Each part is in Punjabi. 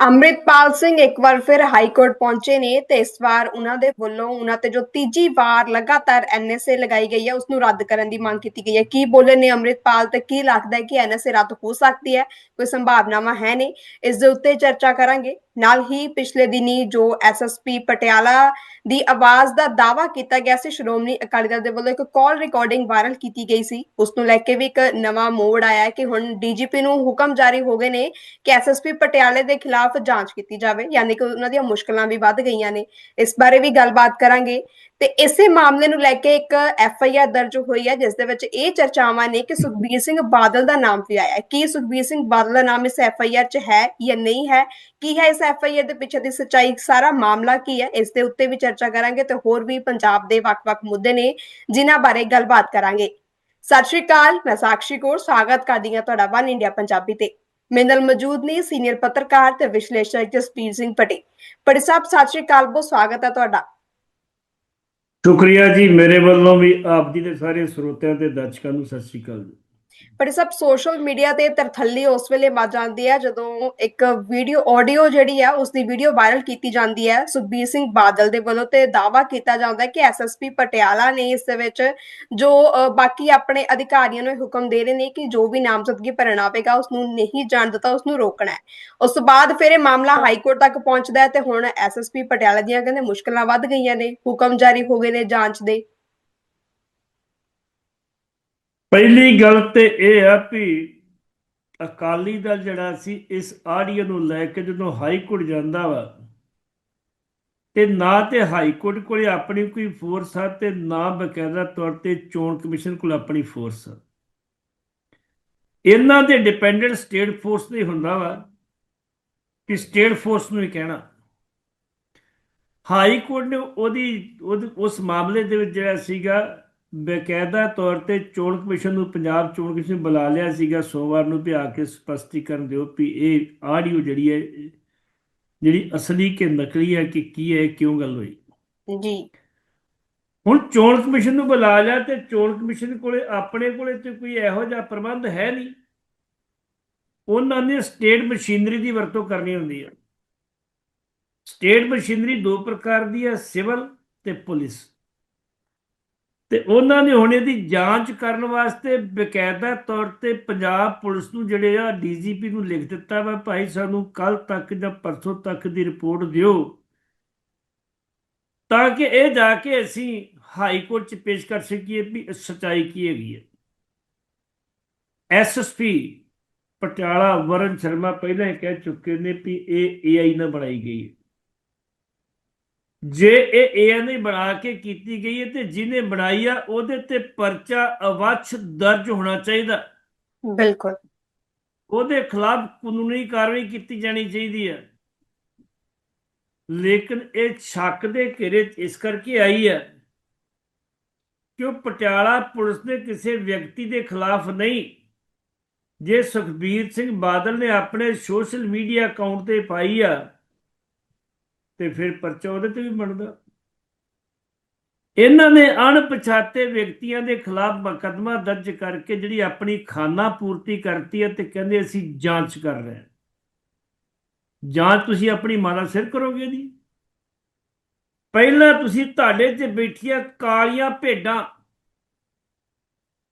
ਅੰਮ੍ਰਿਤਪਾਲ ਸਿੰਘ ਇੱਕ ਵਾਰ ਫਿਰ ਹਾਈ ਕੋਰਟ ਪਹੁੰਚੇ ਨੇ ਤੇ ਇਸ ਵਾਰ ਉਹਨਾਂ ਦੇ ਵੱਲੋਂ ਉਹਨਾਂ ਤੇ ਜੋ ਤੀਜੀ ਵਾਰ ਲਗਾਤਾਰ ਐਨਐਸਏ ਲਗਾਈ ਗਈ ਹੈ ਉਸ ਨੂੰ ਰੱਦ ਕਰਨ ਦੀ ਮੰਗ ਕੀਤੀ ਗਈ ਹੈ। ਕੀ ਬੋਲੇ ਨੇ ਅੰਮ੍ਰਿਤਪਾਲ ਤੇ ਕੀ ਲੱਗਦਾ ਹੈ ਕਿ ਐਨਐਸਏ ਰੱਦ ਹੋ ਸਕਦੀ ਹੈ? ਕੋਈ ਸੰਭਾਵਨਾਵਾਂ ਹੈ ਨਹੀਂ। ਇਸ ਦੇ ਉੱਤੇ ਚਰਚਾ ਕਰਾਂਗੇ। ਨਾਲ ਹੀ ਪਿਛਲੇ ਦਿਨੀ ਜੋ ਐਸਐਸਪੀ ਪਟਿਆਲਾ ਦੀ ਆਵਾਜ਼ ਦਾ ਦਾਵਾ ਕੀਤਾ ਗਿਆ ਸੀ, ਸ਼੍ਰੋਮਣੀ ਅਕਾਲੀ ਦਲ ਦੇ ਵੱਲੋਂ ਇੱਕ ਕਾਲ ਰਿਕਾਰਡਿੰਗ ਵਾਇਰਲ ਕੀਤੀ ਗਈ ਸੀ। ਉਸ ਨੂੰ ਲੈ ਕੇ ਵੀ ਇੱਕ ਨਵਾਂ ਮੋੜ ਆਇਆ ਹੈ ਕਿ ਹੁਣ ਡੀਜੀਪੀ ਨੂੰ ਹੁਕਮ ਜਾਰੀ ਹੋ ਗਏ ਨੇ ਕਿ ਐਸਐਸਪੀ ਪਟਿਆਲੇ ਦੇ ਖਿਲਾਫ ਜਾਂਚ ਕੀਤੀ ਜਾਵੇ, ਯਾਨੀ ਕਿ ਉਹਨਾਂ ਦੀਆਂ ਮੁਸ਼ਕਲਾਂ ਵੀ ਵੱਧ ਗਈਆਂ ਨੇ। ਇਸ ਬਾਰੇ ਵੀ ਗੱਲਬਾਤ ਕਰਾਂਗੇ। ਤੇ ਇਸੇ ਮਾਮਲੇ ਨੂੰ ਲੈ ਕੇ ਇੱਕ ਐਫ ਆਈ ਆਰ ਦਰਜ ਹੋਈ ਹੈ, ਜਿਸ ਦੇ ਵਿੱਚ ਇਹ ਚਰਚਾਵਾਂ ਨੇ ਕਿ ਸੁਖਬੀਰ ਸਿੰਘ ਬਾਦਲ ਦਾ ਨਾਮ ਵੀ ਆਇਆ ਕੀ ਸੁਖਬੀਰ ਸਿੰਘ ਬਾਦਲ ਦਾ ਨਾਮ ਇਸ ਐਫ ਆਈ ਆਰ 'ਚ ਹੈ ਜਾਂ ਨਹੀਂ ਹੈ? ਕੀ ਹੈ ਇਸ ਐਫ ਆਈ ਆਰ ਦੇ ਪਿੱਛੇ ਦੀ ਸੱਚਾਈ? ਸਾਰਾ ਮਾਮਲਾ ਕੀ ਹੈ? ਇਸ ਦੇ ਉੱਤੇ ਵੀ ਚਰਚਾ ਕਰਾਂਗੇ ਤੇ ਹੋਰ ਵੀ ਪੰਜਾਬ ਦੇ ਵੱਖ-ਵੱਖ ਮੁੱਦੇ ਨੇ, ਜਿਨ੍ਹਾਂ ਬਾਰੇ ਗੱਲਬਾਤ ਕਰਾਂਗੇ। ਸਤਿ ਸ਼੍ਰੀ ਅਕਾਲ, ਮੈਂ ਸਾਕਸ਼ੀ ਕੌਰ, ਸਵਾਗਤ ਕਰਦੀ ਹਾਂ ਤੁਹਾਡਾ ਵਨ ਇੰਡੀਆ ਪੰਜਾਬੀ ਤੇ। ਮੇਰੇ ਨਾਲ ਮੌਜੂਦ ਨੇ ਸੀਨੀਅਰ ਪੱਤਰਕਾਰ ਤੇ ਵਿਸ਼ਲੇਸ਼ਕ ਜਸਪੀਰ ਸਿੰਘ ਪਟੇ ਪਟੇ ਸਾਹਿਬ, ਸਤਿ ਸ਼੍ਰੀ ਅਕਾਲ, ਬਹੁਤ ਸਵਾਗਤ ਹੈ ਤੁਹਾਡਾ। ਸ਼ੁਕਰੀਆ ਜੀ ਮੇਰੇ ਵੱਲੋਂ ਵੀ ਆਪ ਜੀ ਦੇ ਸਾਰੇ ਸਰੋਤਿਆਂ ਤੇ ਦਰਸ਼ਕਾਂ ਨੂੰ ਸਤਿ ਸ਼੍ਰੀ ਅਕਾਲ ਜੀ। ਪਰ ਸਭ ਸੋਸ਼ਲ ਮੀਡੀਆ ਤੇ ਤਰਥੱਲੀ ਉਸ ਵੇਲੇ ਮਚ ਜਾਂਦੀ ਹੈ ਜਦੋਂ ਇੱਕ ਵੀਡੀਓ ਆਡੀਓ ਜਿਹੜੀ ਹੈ ਉਸ ਦੀ ਵੀਡੀਓ ਵਾਇਰਲ ਕੀਤੀ ਜਾਂਦੀ ਹੈ। ਸੁਖਬੀਰ ਸਿੰਘ ਬਾਦਲ ਦੇ ਵੱਲੋਂ ਤੇ ਦਾਵਾ ਕੀਤਾ ਜਾਂਦਾ ਹੈ ਕਿ ਐਸਐਸਪੀ ਪਟਿਆਲਾ ਨੇ ਇਸ ਦੇ ਵਿੱਚ ਜੋ ਬਾਕੀ ਆਪਣੇ ਅਧਿਕਾਰੀਆਂ ਨੂੰ ਇਹ ਹੁਕਮ ਦੇ ਰਹੇ ਨੇ ਕਿ ਜੋ ਵੀ ਨਾਮਜ਼ਦਗੀ ਭਰਨ ਆਵੇਗਾ ਉਸ ਨੂੰ ਨਹੀਂ ਜਾਣ ਦਿੱਤਾ ਉਸ ਨੂੰ ਰੋਕਣਾ ਹੈ। ਉਸ ਤੋਂ ਬਾਅਦ ਫਿਰ ਇਹ ਮਾਮਲਾ ਹਾਈ ਕੋਰਟ ਤੱਕ ਪਹੁੰਚਦਾ ਹੈ ਤੇ ਹੁਣ ਐਸਐਸਪੀ ਪਟਿਆਲਾ ਦੀਆਂ ਕਹਿੰਦੇ ਮੁਸ਼ਕਲਾਂ ਵੱਧ ਗਈਆਂ ਨੇ ਹੁਕਮ ਜਾਰੀ ਹੋ ਗਏ ਨੇ ਜਾਂਚ ਦੇ। ਪਹਿਲੀ ਗੱਲ ਤੇ ਇਹ ਆ ਵੀ ਅਕਾਲੀ ਦਲ ਜਿਹੜਾ ਸੀ, ਇਸ ਆਡੀਓ ਨੂੰ ਲੈ ਕੇ ਜਦੋਂ ਹਾਈ ਕੋਰਟ ਜਾਂਦਾ ਵਾ, ਤੇ ਨਾ ਤੇ ਹਾਈ ਕੋਰਟ ਕੋਲੇ ਆਪਣੀ ਕੋਈ ਫੋਰਸ ਆ ਤੇ ਨਾ ਬਕਾਇਦਾ ਤੌਰ ਤੇ ਚੋਣ ਕਮਿਸ਼ਨ ਕੋਲ ਆਪਣੀ ਫੋਰਸ ਆ। ਇਹਨਾਂ ਦੇ ਡਿਪੈਂਡੈਂਟ ਸਟੇਟ ਫੋਰਸ ਤੇ ਹੁੰਦਾ ਵਾ ਕਿ ਸਟੇਟ ਫੋਰਸ ਨੂੰ ਹੀ ਕਹਿਣਾ। ਹਾਈ ਕੋਰਟ ਨੇ ਉਹਦੀ, ਉਹਦੇ- ਉਸ ਮਾਮਲੇ ਦੇ ਵਿੱਚ ਜਿਹੜਾ ਸੀਗਾ ਬਕਾਇਦਾ ਤੌਰ ਤੇ ਚੋਣ ਕਮਿਸ਼ਨ ਨੂੰ ਪੰਜਾਬ ਚੋਣ ਕਮਿਸ਼ਨ ਨੇ ਬੁਲਾ ਲਿਆ ਸੀਗਾ ਸੋਮਵਾਰ ਨੂੰ ਵੀ ਆ ਕੇ ਸਪਸ਼ਟੀਕਰਨ ਦਿਓ ਵੀ ਇਹ ਆਡੀਓ ਜਿਹੜੀ ਹੈ ਜਿਹੜੀ ਅਸਲੀ ਕਿ ਨਕਲੀ ਹੈ ਕਿ ਕੀ ਹੈ ਕਿਉਂ ਗੱਲ ਹੋਈ? ਜੀ। ਹੁਣ ਚੋਣ ਕਮਿਸ਼ਨ ਨੂੰ ਬੁਲਾ ਲਿਆ ਤੇ ਚੋਣ ਕਮਿਸ਼ਨ ਕੋਲੇ ਆਪਣੇ ਕੋਲੇ ਤੇ ਕੋਈ ਇਹੋ ਜਿਹਾ ਪ੍ਰਬੰਧ ਹੈ ਨਹੀਂ। ਉਹਨਾਂ ਨੇ ਸਟੇਟ ਮਸ਼ੀਨਰੀ ਦੀ ਵਰਤੋਂ ਕਰਨੀ ਹੁੰਦੀ ਹੈ। ਸਟੇਟ ਮਸ਼ੀਨਰੀ ਦੋ ਪ੍ਰਕਾਰ ਦੀ ਹੈ ਸਿਵਲ ਤੇ ਪੁਲਿਸ। ਤੇ ਉਹਨਾਂ ਨੇ ਹੁਣ ਇਹਦੀ ਜਾਂਚ ਕਰਨ ਵਾਸਤੇ ਬਕਾਇਦਾ ਤੌਰ ਤੇ ਪੰਜਾਬ ਪੁਲਿਸ ਨੂੰ ਜਿਹੜੇ ਆ ਡੀਜੀਪੀ ਨੂੰ ਲਿਖ ਦਿੱਤਾ ਵਾ, ਭਾਈ ਸਾਨੂੰ ਕੱਲ ਤੱਕ ਜਾਂ ਪਰਸੋਂ ਤੱਕ ਦੀ ਰਿਪੋਰਟ ਦਿਓ। ਤਾਂ ਕਿ ਇਹ ਜਾ ਕੇ ਅਸੀਂ ਹਾਈ ਕੋਰਟ 'ਚ ਪੇਸ਼ ਕਰ ਸਕੀਏ ਵੀ ਸਚਾਈ ਕੀ ਹੈਗੀ ਹੈ। ਐਸਐਸਪੀ ਪਟਿਆਲਾ ਵਰਨ ਸ਼ਰਮਾ ਪਹਿਲਾਂ ਹੀ ਕਹਿ ਚੁੱਕੇ ਨੇ ਵੀ ਇਹ ਏਆਈ ਨਾਲ ਬਣਾਈ ਗਈ ਹੈ। ਜੇ ਇਹ ਨੇ ਬਣਾ ਕੇ ਕੀਤੀ ਗਈ ਹੈ ਤੇ ਜਿਹਨੇ ਬਣਾਈ ਆ ਉਹਦੇ ਤੇ ਪਰਚਾ ਅਵਛ ਦਰਜ ਹੋਣਾ ਚਾਹੀਦਾ। ਬਿਲਕੁਲ। ਉਹਦੇ ਖਿਲਾਫ ਕਾਨੂੰਨੀ ਕਾਰਵਾਈ ਕੀਤੀ ਜਾਣੀ ਚਾਹੀਦੀ ਹੈ। ਲੇਕਿਨ ਇਹ ਸ਼ੱਕ ਦੇ ਘੇਰੇ ਇਸ ਕਰਕੇ ਆਈ ਹੈ ਕਿ ਉਹ ਪਟਿਆਲਾ ਪੁਲਿਸ ਨੇ ਕਿਸੇ ਵਿਅਕਤੀ ਦੇ ਖਿਲਾਫ ਨਹੀਂ ਜੇ ਸੁਖਬੀਰ ਸਿੰਘ ਬਾਦਲ ਨੇ ਆਪਣੇ ਸੋਸ਼ਲ ਮੀਡੀਆ ਅਕਾਊਂਟ ਤੇ ਪਾਈ ਆ ਤੇ ਫਿਰ ਪਰਚਾ ਉਹਦੇ ਤੇ ਵੀ ਬਣਦਾ। ਇਹਨਾਂ ਨੇ ਅਣਪਛਾਤੇ ਵਿਅਕਤੀਆਂ ਦੇ ਖਿਲਾਫ ਮੁਕੱਦਮਾ ਦਰਜ ਕਰਕੇ ਜਿਹੜੀ ਆਪਣੀ ਖਾਨਾ ਪੂਰਤੀ ਕਰਤੀ ਹੈ ਤੇ ਕਹਿੰਦੇ ਅਸੀਂ ਜਾਂਚ ਕਰ ਰਹੇ ਹਾਂ। ਜਾਂਚ ਤੁਸੀਂ ਆਪਣੀ ਮਾਲਾ ਸਿਰ ਕਰੋਗੇ ਜੀ। ਪਹਿਲਾਂ ਤੁਸੀਂ ਤੁਹਾਡੇ 'ਚ ਬੈਠੀਆਂ ਕਾਲੀਆਂ ਭੇਡਾਂ,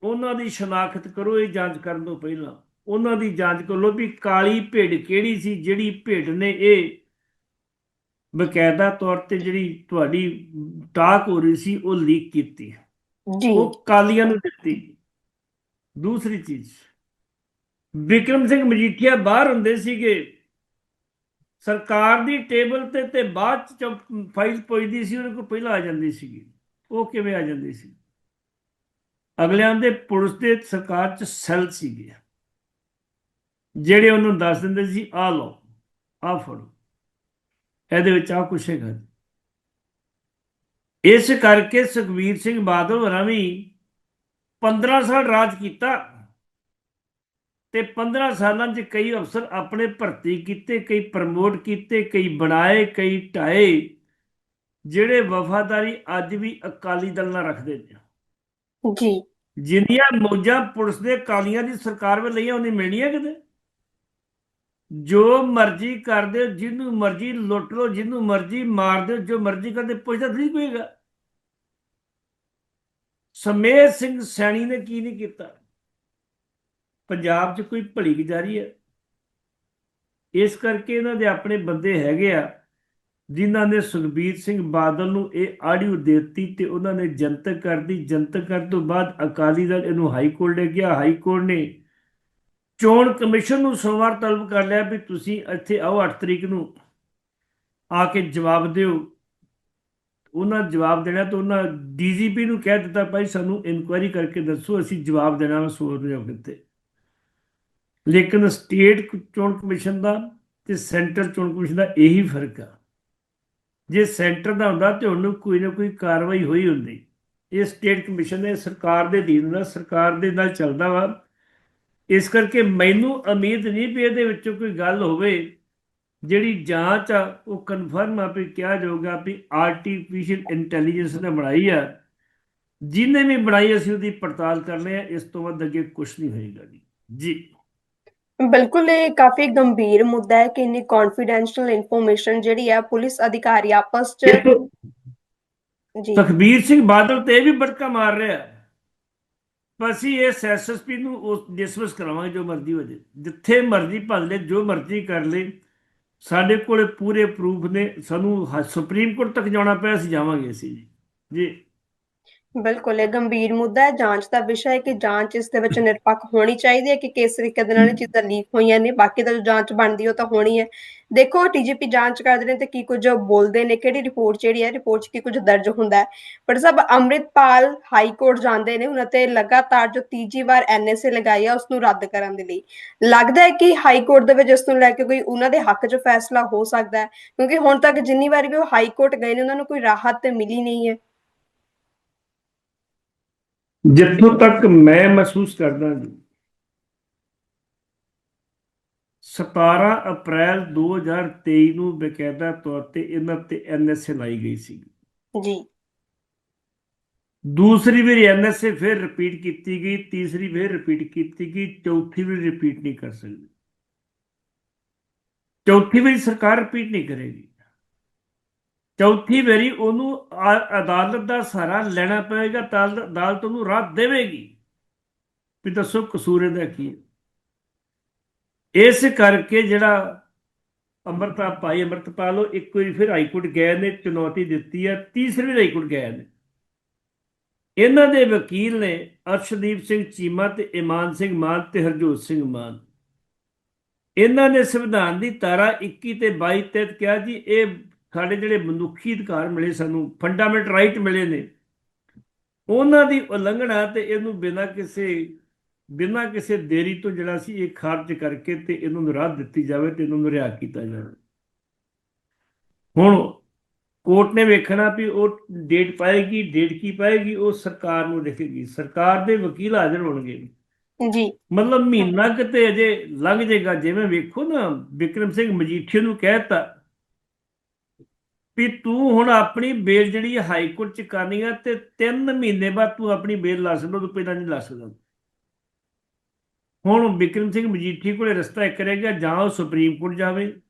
ਉਹਨਾਂ ਦੀ ਸ਼ਨਾਖਤ ਕਰੋ, ਇਹ ਜਾਂਚ ਕਰਨ ਤੋਂ ਪਹਿਲਾਂ। ਉਹਨਾਂ ਦੀ ਜਾਂਚ ਕਰ ਲਓ ਵੀ ਕਾਲੀ ਭੇਡ ਕਿਹੜੀ ਸੀ, ਜਿਹੜੀ ਭੇਡ ਨੇ ਇਹ ਬਕਾਇਦਾ ਤੌਰ ਤੇ ਜਿਹੜੀ ਤੁਹਾਡੀ ਟਾਕ ਹੋ ਰਹੀ ਸੀ ਉਹ ਲੀਕ ਕੀਤੀ। ਜੀ। ਉਹ ਕਾਲੀਆਂ ਨੂੰ ਦਿੱਤੀ। ਦੂਸਰੀ ਚੀਜ਼ ਵਿਕਰਮ ਸਿੰਘ ਮਜੀਠੀਆ ਬਾਹਰ ਹੁੰਦੇ ਸੀਗੇ। ਸਰਕਾਰ ਦੀ ਟੇਬਲ ਤੇ ਤੇ ਬਾਅਦ ਚ ਫਾਈਲ ਪਹੁੰਚਦੀ ਸੀ ਉਹਦੇ ਕੋਲ ਪਹਿਲਾਂ ਆ ਜਾਂਦੀ ਸੀਗੀ। ਉਹ ਕਿਵੇਂ ਆ ਜਾਂਦੀ ਸੀ? ਅਗਲਿਆਂ ਦੇ ਪੁਲਿਸ ਦੇ ਸਰਕਾਰ ਚ ਸੈੱਲ ਸੀਗੇ। ਜਿਹੜੇ ਉਹਨੂੰ ਦੱਸ ਦਿੰਦੇ ਸੀ ਆ ਲਓ ਆ ਫੜੋ। ਇਹਦੇ ਵਿੱਚ ਆ ਕੁਛ ਹੈਗਾ। ਇਸ ਕਰਕੇ ਸੁਖਵੀਰ ਸਿੰਘ ਬਾਦਲ ਹੋਰਾਂ ਵੀ 15 ਸਾਲ ਰਾਜ ਕੀਤਾ ਤੇ 15 ਸਾਲਾਂ 'ਚ ਕਈ ਅਫਸਰ ਆਪਣੇ ਭਰਤੀ ਕੀਤੇ ਕਈ ਪ੍ਰਮੋਟ ਕੀਤੇ ਕਈ ਬਣਾਏ ਕਈ ਢਾਏ ਜਿਹੜੇ ਵਫਾਦਾਰੀ ਅੱਜ ਵੀ ਅਕਾਲੀ ਦਲ ਨਾਲ ਰੱਖਦੇ ਨੇ। ਜੀ। ਜਿੰਨੀਆਂ ਮੌਜਾਂ ਪੁਲਿਸ ਦੇ ਕਾਲੀਆਂ ਦੀ ਸਰਕਾਰ ਵਿੱਚ ਲਈਆਂ ਉਹਨੇ ਮਿਲਣੀਆਂ ਕਿਤੇ? ਜੋ ਮਰਜ਼ੀ ਕਰ ਦਿਓ, ਜਿਹਨੂੰ ਮਰਜ਼ੀ ਲੁੱਟ ਲਓ, ਜਿਹਨੂੰ ਮਰਜ਼ੀ ਮਾਰ ਦਿਓ, ਜੋ ਮਰਜ਼ੀ ਕਰਦੇ ਪੁੱਛਦਾ ਨਹੀਂ ਕੋਈਗਾ ਸਮੇਤ ਸਿੰਘ ਸੈਣੀ ਨੇ ਕੀ ਨਹੀਂ ਕੀਤਾ? ਪੰਜਾਬ 'ਚ ਕੋਈ ਭਲੀ ਗੁਜ਼ਾਰੀ ਹੈ? ਇਸ ਕਰਕੇ ਇਹਨਾਂ ਦੇ ਆਪਣੇ ਬੰਦੇ ਹੈਗੇ ਆ, ਜਿਨ੍ਹਾਂ ਨੇ ਸੁਖਬੀਰ ਸਿੰਘ ਬਾਦਲ ਨੂੰ ਇਹ ਆਡੀਓ ਦਿੱਤੀ ਤੇ ਉਹਨਾਂ ਨੇ ਜਨਤਕ ਕਰਦੀ ਜਨਤਕ ਕਰਨ ਤੋਂ ਬਾਅਦ ਅਕਾਲੀ ਦਲ ਇਹਨੂੰ ਹਾਈ ਕੋਰਟ ਲੈ ਗਿਆ। ਹਾਈ ਕੋਰਟ ਨੇ ਚੋਣ ਕਮਿਸ਼ਨ ਨੂੰ ਸੋਮਵਾਰ ਤਲਬ ਕਰ ਲਿਆ ਵੀ ਤੁਸੀਂ ਇੱਥੇ ਆਓ 8 ਤਰੀਕ ਨੂੰ। ਆ ਕੇ ਜਵਾਬ ਦਿਓ। ਉਹਨਾਂ ਜਵਾਬ ਦੇਣਾ ਤਾਂ ਉਹਨਾਂ ਡੀਜੀਪੀ ਨੂੰ ਕਹਿ ਦਿੱਤਾ, ਭਾਈ ਸਾਨੂੰ ਇਨਕੁਆਇਰੀ ਕਰਕੇ ਦੱਸੋ, ਅਸੀਂ ਜਵਾਬ ਦੇਣਾ ਵਾ ਸੋਚ ਰਹੇ ਕਿਤੇ ਲੇਕਿਨ ਸਟੇਟ ਚੋਣ ਕਮਿਸ਼ਨ ਦਾ ਤੇ ਸੈਂਟਰ ਚੋਣ ਕਮਿਸ਼ਨ ਦਾ ਇਹੀ ਫ਼ਰਕ ਆ। ਜੇ ਸੈਂਟਰ ਦਾ ਹੁੰਦਾ ਤੇ ਉਹਨੂੰ ਕੋਈ ਨਾ ਕੋਈ ਕਾਰਵਾਈ ਹੋਈ ਹੁੰਦੀ। ਇਹ ਸਟੇਟ ਕਮਿਸ਼ਨ ਨੇ ਸਰਕਾਰ ਦੇ ਅਧੀਨ ਦਾ ਸਰਕਾਰ ਦੇ ਨਾਲ ਚੱਲਦਾ ਵਾ। ਇਸ ਕਰਕੇ ਮੈਨੂੰ ਉਮੀਦ ਨਹੀਂ ਵੀ ਇਹਦੇ ਵਿੱਚੋਂ ਕੋਈ ਗੱਲ ਹੋਵੇ। ਜਿਹੜੀ ਜਾਂਚ ਆ ਉਹ ਕਨਫਰਮ ਆ ਵੀ ਕਿਹਾ ਜਾਊਗਾ ਵੀ ਆਰਟੀਫੀਸ਼ੀਅਲ ਇੰਟੈਲੀਜੈਂਸ ਨੇ ਬਣਾਈ ਆ। ਜਿਹਨੇ ਵੀ ਬਣਾਈ ਅਸੀਂ ਉਹਦੀ ਪੜਤਾਲ ਕਰਨੇ ਆ। ਇਸ ਤੋਂ ਵੱਧ ਅੱਗੇ ਕੁਝ ਨਹੀਂ ਹੋਏਗਾ ਜੀ। ਜੀ। ਬਿਲਕੁਲ ਇਹ ਕਾਫੀ ਗੰਭੀਰ ਮੁੱਦਾ ਹੈ ਕਿ ਇੰਨੀ ਕੌਨਫੀਡੈਂਸ਼ੀਅਲ ਇਨਫੋਰਮੇਸ਼ਨ ਜਿਹੜੀ ਹੈ ਪੁਲਿਸ ਅਧਿਕਾਰੀ ਆਪਸ ਚ ਜੀ। ਤਖਬੀਰ ਸਿੰਘ ਬਾਦਲ ਤੇ ਇਹ ਵੀ ਬੜਕਾ ਮਾਰ ਰਿਹਾ। ਅਸੀਂ ਇਸ ਐਸਐਸਪੀ ਨੂੰ ਉਸ ਡਿਸਮਿਸ ਕਰਾਵਾਂਗੇ ਜੋ ਮਰਜ਼ੀ ਹੋ ਜੇ। ਜਿੱਥੇ ਮਰਜ਼ੀ ਭੱਜ ਲੈ, ਜੋ ਮਰਜ਼ੀ ਕਰ ਲੈ, ਸਾਡੇ ਕੋਲੇ ਪੂਰੇ ਪ੍ਰੂਫ ਨੇ। ਸਾਨੂੰ ਹ- ਸੁਪਰੀਮ ਕੋਰਟ ਤੱਕ ਜਾਣਾ ਪਿਆ, ਅਸੀਂ ਜਾਵਾਂਗੇ ਅਸੀਂ ਜੀ। ਜੀ। ਬਿਲਕੁਲ, ਇਹ ਗੰਭੀਰ ਮੁੱਦਾ ਹੈ। ਜਾਂਚ ਦਾ ਵਿਸ਼ਾ ਹੈ ਕਿ ਜਾਂਚ ਇਸ ਦੇ ਵਿੱਚ ਨਿਰਪੱਖ ਹੋਣੀ ਚਾਹੀਦੀ ਹੈ ਕਿ ਕਿਸ ਤਰੀਕੇ ਦੇ ਨਾਲ ਇਹ ਚੀਜ਼ਾਂ ਲੀਕ ਹੋਈਆਂ ਨੇ। ਬਾਕੀ ਤਾਂ ਜੋ ਜਾਂਚ ਬਣਦੀ ਉਹ ਤਾਂ ਹੋਣੀ ਹੈ। ਦੇਖੋ ਟੀਜੀਪੀ ਜਾਂਚ ਕਰਦੇ ਨੇ ਤੇ ਕੀ ਕੁਝ ਬੋਲਦੇ ਨੇ, ਕਿਹੜੀ ਰਿਪੋਰਟ ਜਿਹੜੀ ਹੈ, ਰਿਪੋਰਟ 'ਚ ਕੀ ਕੁਝ ਦਰਜ ਹੁੰਦਾ ਹੈ। ਪਰ ਸਭ ਅੰਮ੍ਰਿਤਪਾਲ ਹਾਈ ਕੋਰਟ ਜਾਂਦੇ ਨੇ, ਉਹਨਾਂ ਤੇ ਲਗਾਤਾਰ ਜੋ ਤੀਜੀ ਵਾਰ ਐਨਐਸਏ ਲਗਾਈ ਹੈ ਉਸ ਨੂੰ ਰੱਦ ਕਰਨ ਦੇ ਲਈ। ਲੱਗਦਾ ਹੈ ਕਿ ਹਾਈ ਕੋਰਟ ਦੇ ਵਿੱਚ ਇਸ ਨੂੰ ਲੈ ਕੇ ਕੋਈ ਉਹਨਾਂ ਦੇ ਹੱਕ 'ਚ ਫੈਸਲਾ ਹੋ ਸਕਦਾ ਹੈ। ਕਿਉਂਕਿ ਹੁਣ ਤੱਕ ਜਿੰਨੀ ਵਾਰ ਵੀ ਉਹ ਹਾਈ ਕੋਰਟ ਗਏ ਨੇ, ਉਹਨਾਂ ਨੂੰ ਕੋਈ ਰਾਹਤ ਤੇ ਮਿਲੀ ਨਹੀਂ ਹੈ। ਜਿੱਥੋਂ ਤੱਕ ਮੈਂ ਮਹਿਸੂਸ ਕਰਦਾ ਜੀ 17 ਅਪ੍ਰੈਲ 2023 ਨੂੰ ਬਕਾਇਦਾ ਤੌਰ ਤੇ ਇਹਨਾਂ ਤੇ ਐਨਐਸਏ ਲਾਈ ਗਈ ਸੀ। ਜੀ। ਦੂਸਰੀ ਵਾਰੀ ਐਨਐਸਏ ਫਿਰ ਰਿਪੀਟ ਕੀਤੀ ਗਈ ਤੀਸਰੀ ਫਿਰ ਰਿਪੀਟ ਕੀਤੀ ਗਈ ਚੌਥੀ ਵਾਰੀ ਰਿਪੀਟ ਨਹੀਂ ਕਰ ਸਕਦੀ। ਚੌਥੀ ਵਾਰੀ ਸਰਕਾਰ ਰਿਪੀਟ ਨਹੀਂ ਕਰੇਗੀ। ਚੌਥੀ ਵਾਰੀ ਉਹਨੂੰ ਅਦਾਲਤ ਦਾ ਸਹਾਰਾ ਲੈਣਾ ਪਏਗਾ ਤਾਂ ਅਦਾਲਤ ਉਹਨੂੰ ਰਾਹ ਦੇਵੇਗੀ। ਵੀ ਦੱਸੋ ਕਸੂਰ ਇਹਦਾ ਕੀ ਹੈ? ਇਸ ਕਰਕੇ ਜਿਹੜਾ ਅੰਮ੍ਰਿਤਾ ਭਾਈ ਅੰਮ੍ਰਿਤਪਾਲ, ਉਹ ਇੱਕ ਵਾਰੀ ਫਿਰ ਹਾਈਕੋਰਟ ਗਏ ਨੇ, ਚੁਣੌਤੀ ਦਿੱਤੀ ਹੈ, ਤੀਸਰੀ ਵਾਰ ਹਾਈਕੋਰਟ ਗਏ ਨੇ। ਇਹਨਾਂ ਦੇ ਵਕੀਲ ਨੇ ਅਰਸ਼ਦੀਪ ਸਿੰਘ ਚੀਮਾ ਤੇ ਇਮਾਨ ਸਿੰਘ ਮਾਨ ਤੇ ਹਰਜੋਤ ਸਿੰਘ ਮਾਨ। ਇਹਨਾਂ ਨੇ ਸੰਵਿਧਾਨ ਦੀ ਧਾਰਾ 21 ਤੇ 22 ਤਹਿਤ ਕਿਹਾ ਜੀ, ਇਹ ਸਾਡੇ ਜਿਹੜੇ ਮਨੁੱਖੀ ਅਧਿਕਾਰ ਮਿਲੇ ਸਾਨੂੰ ਫੰਡਾਮੈਂਟਲ ਰਾਈਟ ਮਿਲੇ ਨੇ ਉਹਨਾਂ ਦੀ ਉਲੰਘਣਾ ਤੇ ਇਹਨੂੰ ਬਿਨਾਂ ਕਿਸੇ ਬਿਨਾਂ ਕਿਸੇ ਦੇਰੀ ਤੋਂ ਜਿਹੜਾ ਸੀ ਇਹ ਖਾਰਜ ਕਰਕੇ ਤੇ ਇਹਨਾਂ ਨੂੰ ਰਾਹ ਦਿੱਤੀ ਜਾਵੇ ਤੇ ਇਹਨਾਂ ਨੂੰ ਰਿਹਾ ਕੀਤਾ ਜਾਵੇ। ਹੁਣ ਕੋਰਟ ਨੇ ਵੇਖਣਾ ਵੀ ਉਹ ਡੇਟ ਪਾਏਗੀ ਡੇਟ ਕੀ ਪਾਏਗੀ ਉਹ ਸਰਕਾਰ ਨੂੰ ਦੇਖੇਗੀ। ਸਰਕਾਰ ਦੇ ਵਕੀਲ ਹਾਜ਼ਰ ਹੋਣਗੇ। ਜੀ। ਮਤਲਬ ਮਹੀਨਾ ਕਿਤੇ ਅਜੇ ਲੰਘ ਜਾਏਗਾ। ਜਿਵੇਂ ਵੇਖੋ ਨਾ ਵਿਕਰਮ ਸਿੰਘ ਮਜੀਠੀਆ ਨੂੰ ਕਹਿਤਾ ਵੀ ਤੂੰ ਹੁਣ ਆਪਣੀ ਬੇਲ ਜਿਹੜੀ ਹਾਈ ਕੋਰਟ ਚ ਕਰਨੀ ਆ ਤੇ 3 ਮਹੀਨੇ ਬਾਅਦ ਤੂੰ ਆਪਣੀ ਬੇਲ ਲਾ ਸਕਦਾ ਤੂੰ ਪਹਿਲਾਂ ਨਹੀਂ ਲਾ ਸਕਦਾ। ਹੁਣ ਵਿਕਰਮ ਸਿੰਘ ਮਜੀਠੀ ਕੋਲੇ ਰਸਤਾ ਇੱਕ ਰਹਿ ਗਿਆ ਜਾਂ ਉਹ ਸੁਪਰੀਮ ਕੋਰਟ ਜਾਵੇ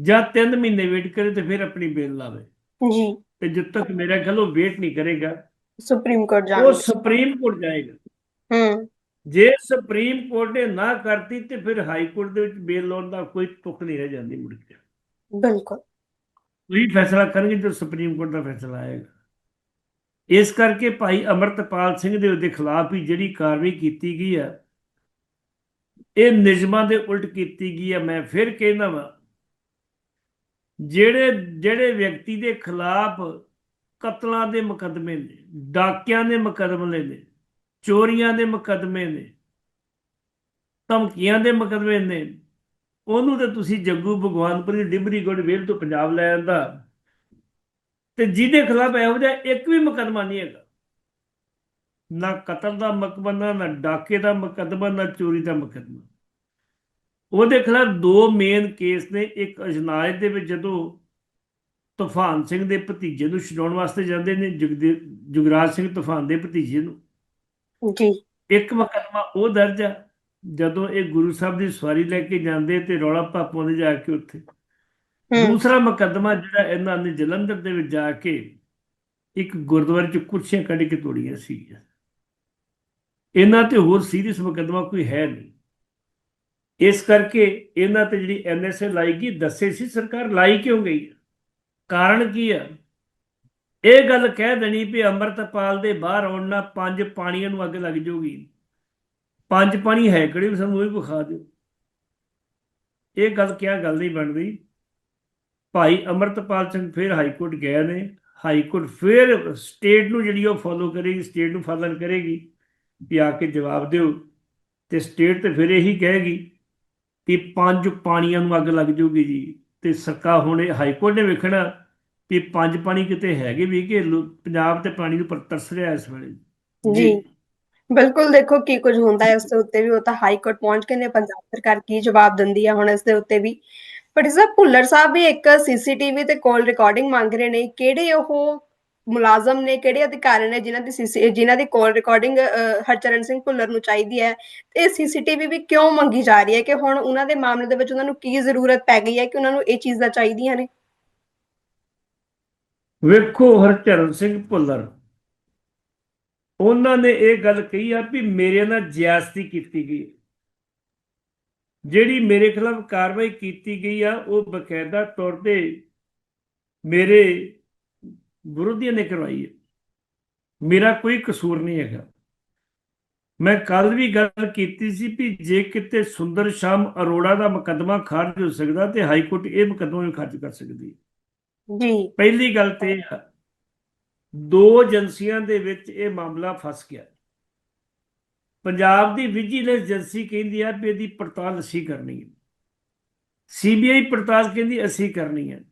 ਜਾਂ 3 ਮਹੀਨੇ ਵੇਟ ਕਰੇ ਤੇ ਫਿਰ ਆਪਣੀ ਬੇਲ ਲਾਵੇ। ਜੀ। ਤੇ ਜਦ ਤੱਕ ਮੇਰਾ ਖਿਆਲ ਉਹ ਵੇਟ ਨਹੀਂ ਕਰੇਗਾ ਸੁਪਰੀਮ ਕੋਰਟ ਉਹ ਜਾਣਗੇ ਸੁਪਰੀਮ ਕੋਰਟ ਜਾਏਗਾ। ਹੂੰ। ਜੇ ਸੁਪਰੀਮ ਕੋਰਟ ਨੇ ਨਾ ਕਰਤੀ ਤੇ ਫਿਰ ਹਾਈ ਕੋਰਟ ਦੇ ਵਿੱਚ ਬੇਲ ਲਾਉਣ ਦਾ ਕੋਈ ਤੁਕ ਨਹੀਂ ਰਹਿ ਜਾਂਦੀ ਮੁੜ ਕੇ। ਬਿਲਕੁਲ। ਉਹੀ ਫੈਸਲਾ ਕਰਨਗੇ ਜੋ ਸੁਪਰੀਮ ਕੋਰਟ ਦਾ ਫੈਸਲਾ ਆਏਗਾ। ਇਸ ਕਰਕੇ ਭਾਈ ਅਮਰਤਪਾਲ ਸਿੰਘ ਦੇ ਉਹਦੇ ਖਿਲਾਫ ਵੀ ਜਿਹੜੀ ਕਾਰਵਾਈ ਕੀਤੀ ਗਈ ਹੈ ਇਹ ਨਿਯਮਾਂ ਦੇ ਉਲਟ ਕੀਤੀ ਗਈ ਹੈ ਮੈਂ ਫਿਰ ਕਹਿੰਦਾ ਵਾਂ, ਜਿਹੜੇ ਜਿਹੜੇ ਵਿਅਕਤੀ ਦੇ ਖਿਲਾਫ ਕਤਲਾਂ ਦੇ ਮੁਕੱਦਮੇ ਨੇ, ਡਾਕਿਆਂ ਦੇ ਮੁਕੱਦਮੇ ਨੇ, ਚੋਰੀਆਂ ਦੇ ਮੁਕੱਦਮੇ ਨੇ, ਧਮਕੀਆਂ ਦੇ ਮੁਕੱਦਮੇ ਨੇ ਉਹਨੂੰ ਤੇ ਤੁਸੀਂ ਜੱਗੂ ਭਗਵਾਨਪੁਰੀ ਡਿਬਰੀਗੜ੍ਹ ਵੇਲ ਤੋਂ ਪੰਜਾਬ ਲੈ ਆਂਦਾ। ਤੇ ਜਿਹਦੇ ਖਿਲਾਫ ਇਹੋ ਜਿਹਾ ਇੱਕ ਵੀ ਮੁਕੱਦਮਾ ਨਹੀਂ ਹੈਗਾ। ਨਾ ਕਤਲ ਦਾ ਮੁਕੱਦਮਾ ਨਾ ਡਾਕੇ ਦਾ ਮੁਕੱਦਮਾ ਨਾ ਚੋਰੀ ਦਾ ਮੁਕੱਦਮਾ। ਉਹਦੇ ਖਿਲਾਫ ਦੋ ਮੇਨ ਕੇਸ ਨੇ ਇੱਕ ਅਜਨਾਜ ਦੇ ਵਿੱਚ ਜਦੋਂ ਤੂਫਾਨ ਸਿੰਘ ਦੇ ਭਤੀਜੇ ਨੂੰ ਛਡਾਉਣ ਵਾਸਤੇ ਜਾਂਦੇ ਨੇ ਜੁਗਰਾਜ ਸਿੰਘ ਤੂਫਾਨ ਦੇ ਭਤੀਜੇ ਨੂੰ। ਜੀ। ਇੱਕ ਮੁਕੱਦਮਾ ਉਹ ਦਰਜ ਆ। ਜਦੋਂ ਇਹ ਗੁਰੂ ਸਾਹਿਬ ਦੀ ਸਵਾਰੀ ਲੈ ਕੇ ਜਾਂਦੇ ਤੇ ਰੌਲਾ ਪਾਪਾਉਂਦੇ ਜਾ ਕੇ ਉੱਥੇ। ਦੂਸਰਾ ਮੁਕੱਦਮਾ ਜਿਹੜਾ ਇਹਨਾਂ ਨੇ ਜਲੰਧਰ ਦੇ ਵਿੱਚ ਜਾ ਕੇ ਇੱਕ ਗੁਰਦੁਆਰੇ 'ਚ ਕੁਰਸੀਆਂ ਕੱਢ ਕੇ ਤੋੜੀਆਂ ਸੀ ਇਹਨਾਂ ਤੇ ਹੋਰ ਸੀਰੀਅਸ ਮੁਕੱਦਮਾ ਕੋਈ ਹੈ ਨਹੀਂ। ਇਸ ਕਰਕੇ ਇਹਨਾਂ ਤੇ ਜਿਹੜੀ ਐਨਐਸਏ ਲਾਈ ਗਈ ਦੱਸੇ ਸੀ ਸਰਕਾਰ ਲਾਈ ਕਿਉਂ ਗਈ? ਕਾਰਨ ਕੀ ਆ? ਇਹ ਗੱਲ ਕਹਿ ਦੇਣੀ ਵੀ ਅੰਮ੍ਰਿਤਪਾਲ ਦੇ ਬਾਹਰ ਆਉਣ ਨਾਲ ਪੰਜ ਪਾਣੀਆਂ ਨੂੰ ਅੱਗ ਲੱਗ ਜਾਊਗੀ। ਪੰਜ ਪਾਣੀ ਹੈ ਕਿਹੜੇ ਵੀ ਸਾਨੂੰ ਉਹ ਵੀ ਵਿਖਾ ਦਿਓ। ਇਹ ਗੱਲ ਕਿਆ ਗੱਲ ਨਹੀਂ ਬਣਦੀ। ਭਾਈ ਅਮਰਤਪਾਲ ਸਿੰਘ ਫਿਰ ਹਾਈ ਕੋਰਟ ਗਏ ਨੇ। ਹਾਈ ਕੋਰਟ ਫਿਰ ਸਟੇਟ ਨੂੰ ਜਿਹੜੀ ਉਹ ਫੋਲੋ ਕਰੇਗੀ, ਸਟੇਟ ਨੂੰ ਫਾਲਨ ਕਰੇਗੀ, ਵੀ ਆ ਕੇ ਜਵਾਬ ਦਿਓ। ਤੇ ਸਟੇਟ ਤੇ ਫਿਰ ਇਹੀ ਕਹੇਗੀ ਕਿ ਪੰਜ ਪਾਣੀਆਂ ਨੂੰ ਅੱਗ ਲੱਗ ਜਾਊਗੀ ਜੀ। ਤੇ ਸਰਕਾਰ ਹੁਣ ਹਾਈ ਕੋਰਟ ਨੇ ਵੇਖਣਾ ਵੀ ਪੰਜ ਪਾਣੀ ਕਿਤੇ ਹੈਗੇ ਵੀ ਕਿ ਪੰਜਾਬ ਤੇ ਪਾਣੀ ਨੂੰ ਤਰਸ ਰਿਹਾ ਇਸ ਵੇਲੇ। ਜੀ। ਬਿਲਕੁਲ ਦੇਖੋ ਕੀ ਕੁਝ ਹੁੰਦਾ ਹੈ, ਉਸ ਦੇ ਉੱਤੇ ਵੀ ਉਹ ਤਾਂ ਹਾਈ ਕੋਰਟ ਪਹੁੰਚ ਕੇ ਨੇ, ਪੰਜਾਬ ਸਰਕਾਰ ਕੀ ਜਵਾਬ ਦਿੰਦੀ ਹੈ ਹੁਣ ਇਸ ਦੇ ਉੱਤੇ ਵੀ। ਪਰ ਇਸ ਦਾ ਭੁੱਲਰ ਸਾਹਿਬ ਵੀ ਇੱਕ ਸੀਸੀਟੀਵੀ ਤੇ ਕਾਲ ਰਿਕਾਰਡਿੰਗ ਮੰਗ ਰਹੇ ਨੇ, ਕਿਹੜੇ ਉਹ ਮੁਲਾਜ਼ਮ ਨੇ, ਕਿਹੜੇ ਅਧਿਕਾਰੀ ਨੇ ਜਿਨ੍ਹਾਂ ਦੀ ਜਿਨ੍ਹਾਂ ਦੀ ਕਾਲ ਰਿਕਾਰਡਿੰਗ ਹਰਚਰਨ ਸਿੰਘ ਭੁੱਲਰ ਨੂੰ ਚਾਹੀਦੀ ਹੈ, ਤੇ ਸੀਸੀਟੀਵੀ ਵੀ ਕਿਉਂ ਮੰਗੀ ਜਾ ਰਹੀ ਹੈ ਕਿ ਹੁਣ ਉਹਨਾਂ ਦੇ ਮਾਮਲੇ ਦੇ ਵਿੱਚ ਉਹਨਾਂ ਨੂੰ ਕੀ ਜ਼ਰੂਰਤ ਪੈ ਗਈ ਹੈ ਕਿ ਉਹਨਾਂ ਨੂੰ ਇਹ ਚੀਜ਼ਾਂ ਚਾਹੀਦੀਆਂ ਨੇ? ਵੇਖੋ ਹਰਚਰਨ ਸਿੰਘ ਭੁੱਲਰ ਉਹਨਾਂ ਨੇ ਇਹ ਗੱਲ ਕਹੀ ਆ ਵੀ ਮੇਰੇ ਨਾਲ ਜ਼ਿਆਦਤੀ ਕੀਤੀ ਗਈ ਜਿਹੜੀ ਮੇਰੇ ਖਿਲਾਫ ਕਾਰਵਾਈ ਕੀਤੀ ਗਈ ਆ ਉਹ ਬਕਾਇਦਾ ਤੌਰ ਤੇ ਮੇਰੇ ਵਿਰੋਧੀਆਂ ਨੇ ਕਰਵਾਈ ਹੈ। ਮੇਰਾ ਕੋਈ ਕਸੂਰ ਨਹੀਂ ਹੈਗਾ। ਮੈਂ ਕੱਲ ਵੀ ਗੱਲ ਕੀਤੀ ਸੀ ਵੀ ਜੇ ਕਿਤੇ ਸੁੰਦਰ ਸ਼ਾਮ ਅਰੋੜਾ ਦਾ ਮੁਕੱਦਮਾ ਖਾਰਜ ਹੋ ਸਕਦਾ ਤੇ ਹਾਈ ਕੋਰਟ ਇਹ ਮੁਕੱਦਮਾ ਵੀ ਖਾਰਜ ਕਰ ਸਕਦੀ ਹੈ। ਜੀ। ਪਹਿਲੀ ਗੱਲ ਤੇ ਆ, ਦੋ ਏਜੰਸੀਆਂ ਦੇ ਵਿੱਚ ਇਹ ਮਾਮਲਾ ਫਸ ਗਿਆ। ਪੰਜਾਬ ਦੀ ਵਿਜੀਲੈਂਸ ਏਜੰਸੀ ਕਹਿੰਦੀ ਆ ਵੀ ਇਹਦੀ ਪੜਤਾਲ ਅਸੀਂ ਕਰਨੀ ਹੈ। ਸੀਬੀਆਈ ਪੜਤਾਲ ਕਹਿੰਦੀ ਅਸੀਂ ਕਰਨੀ ਹੈ।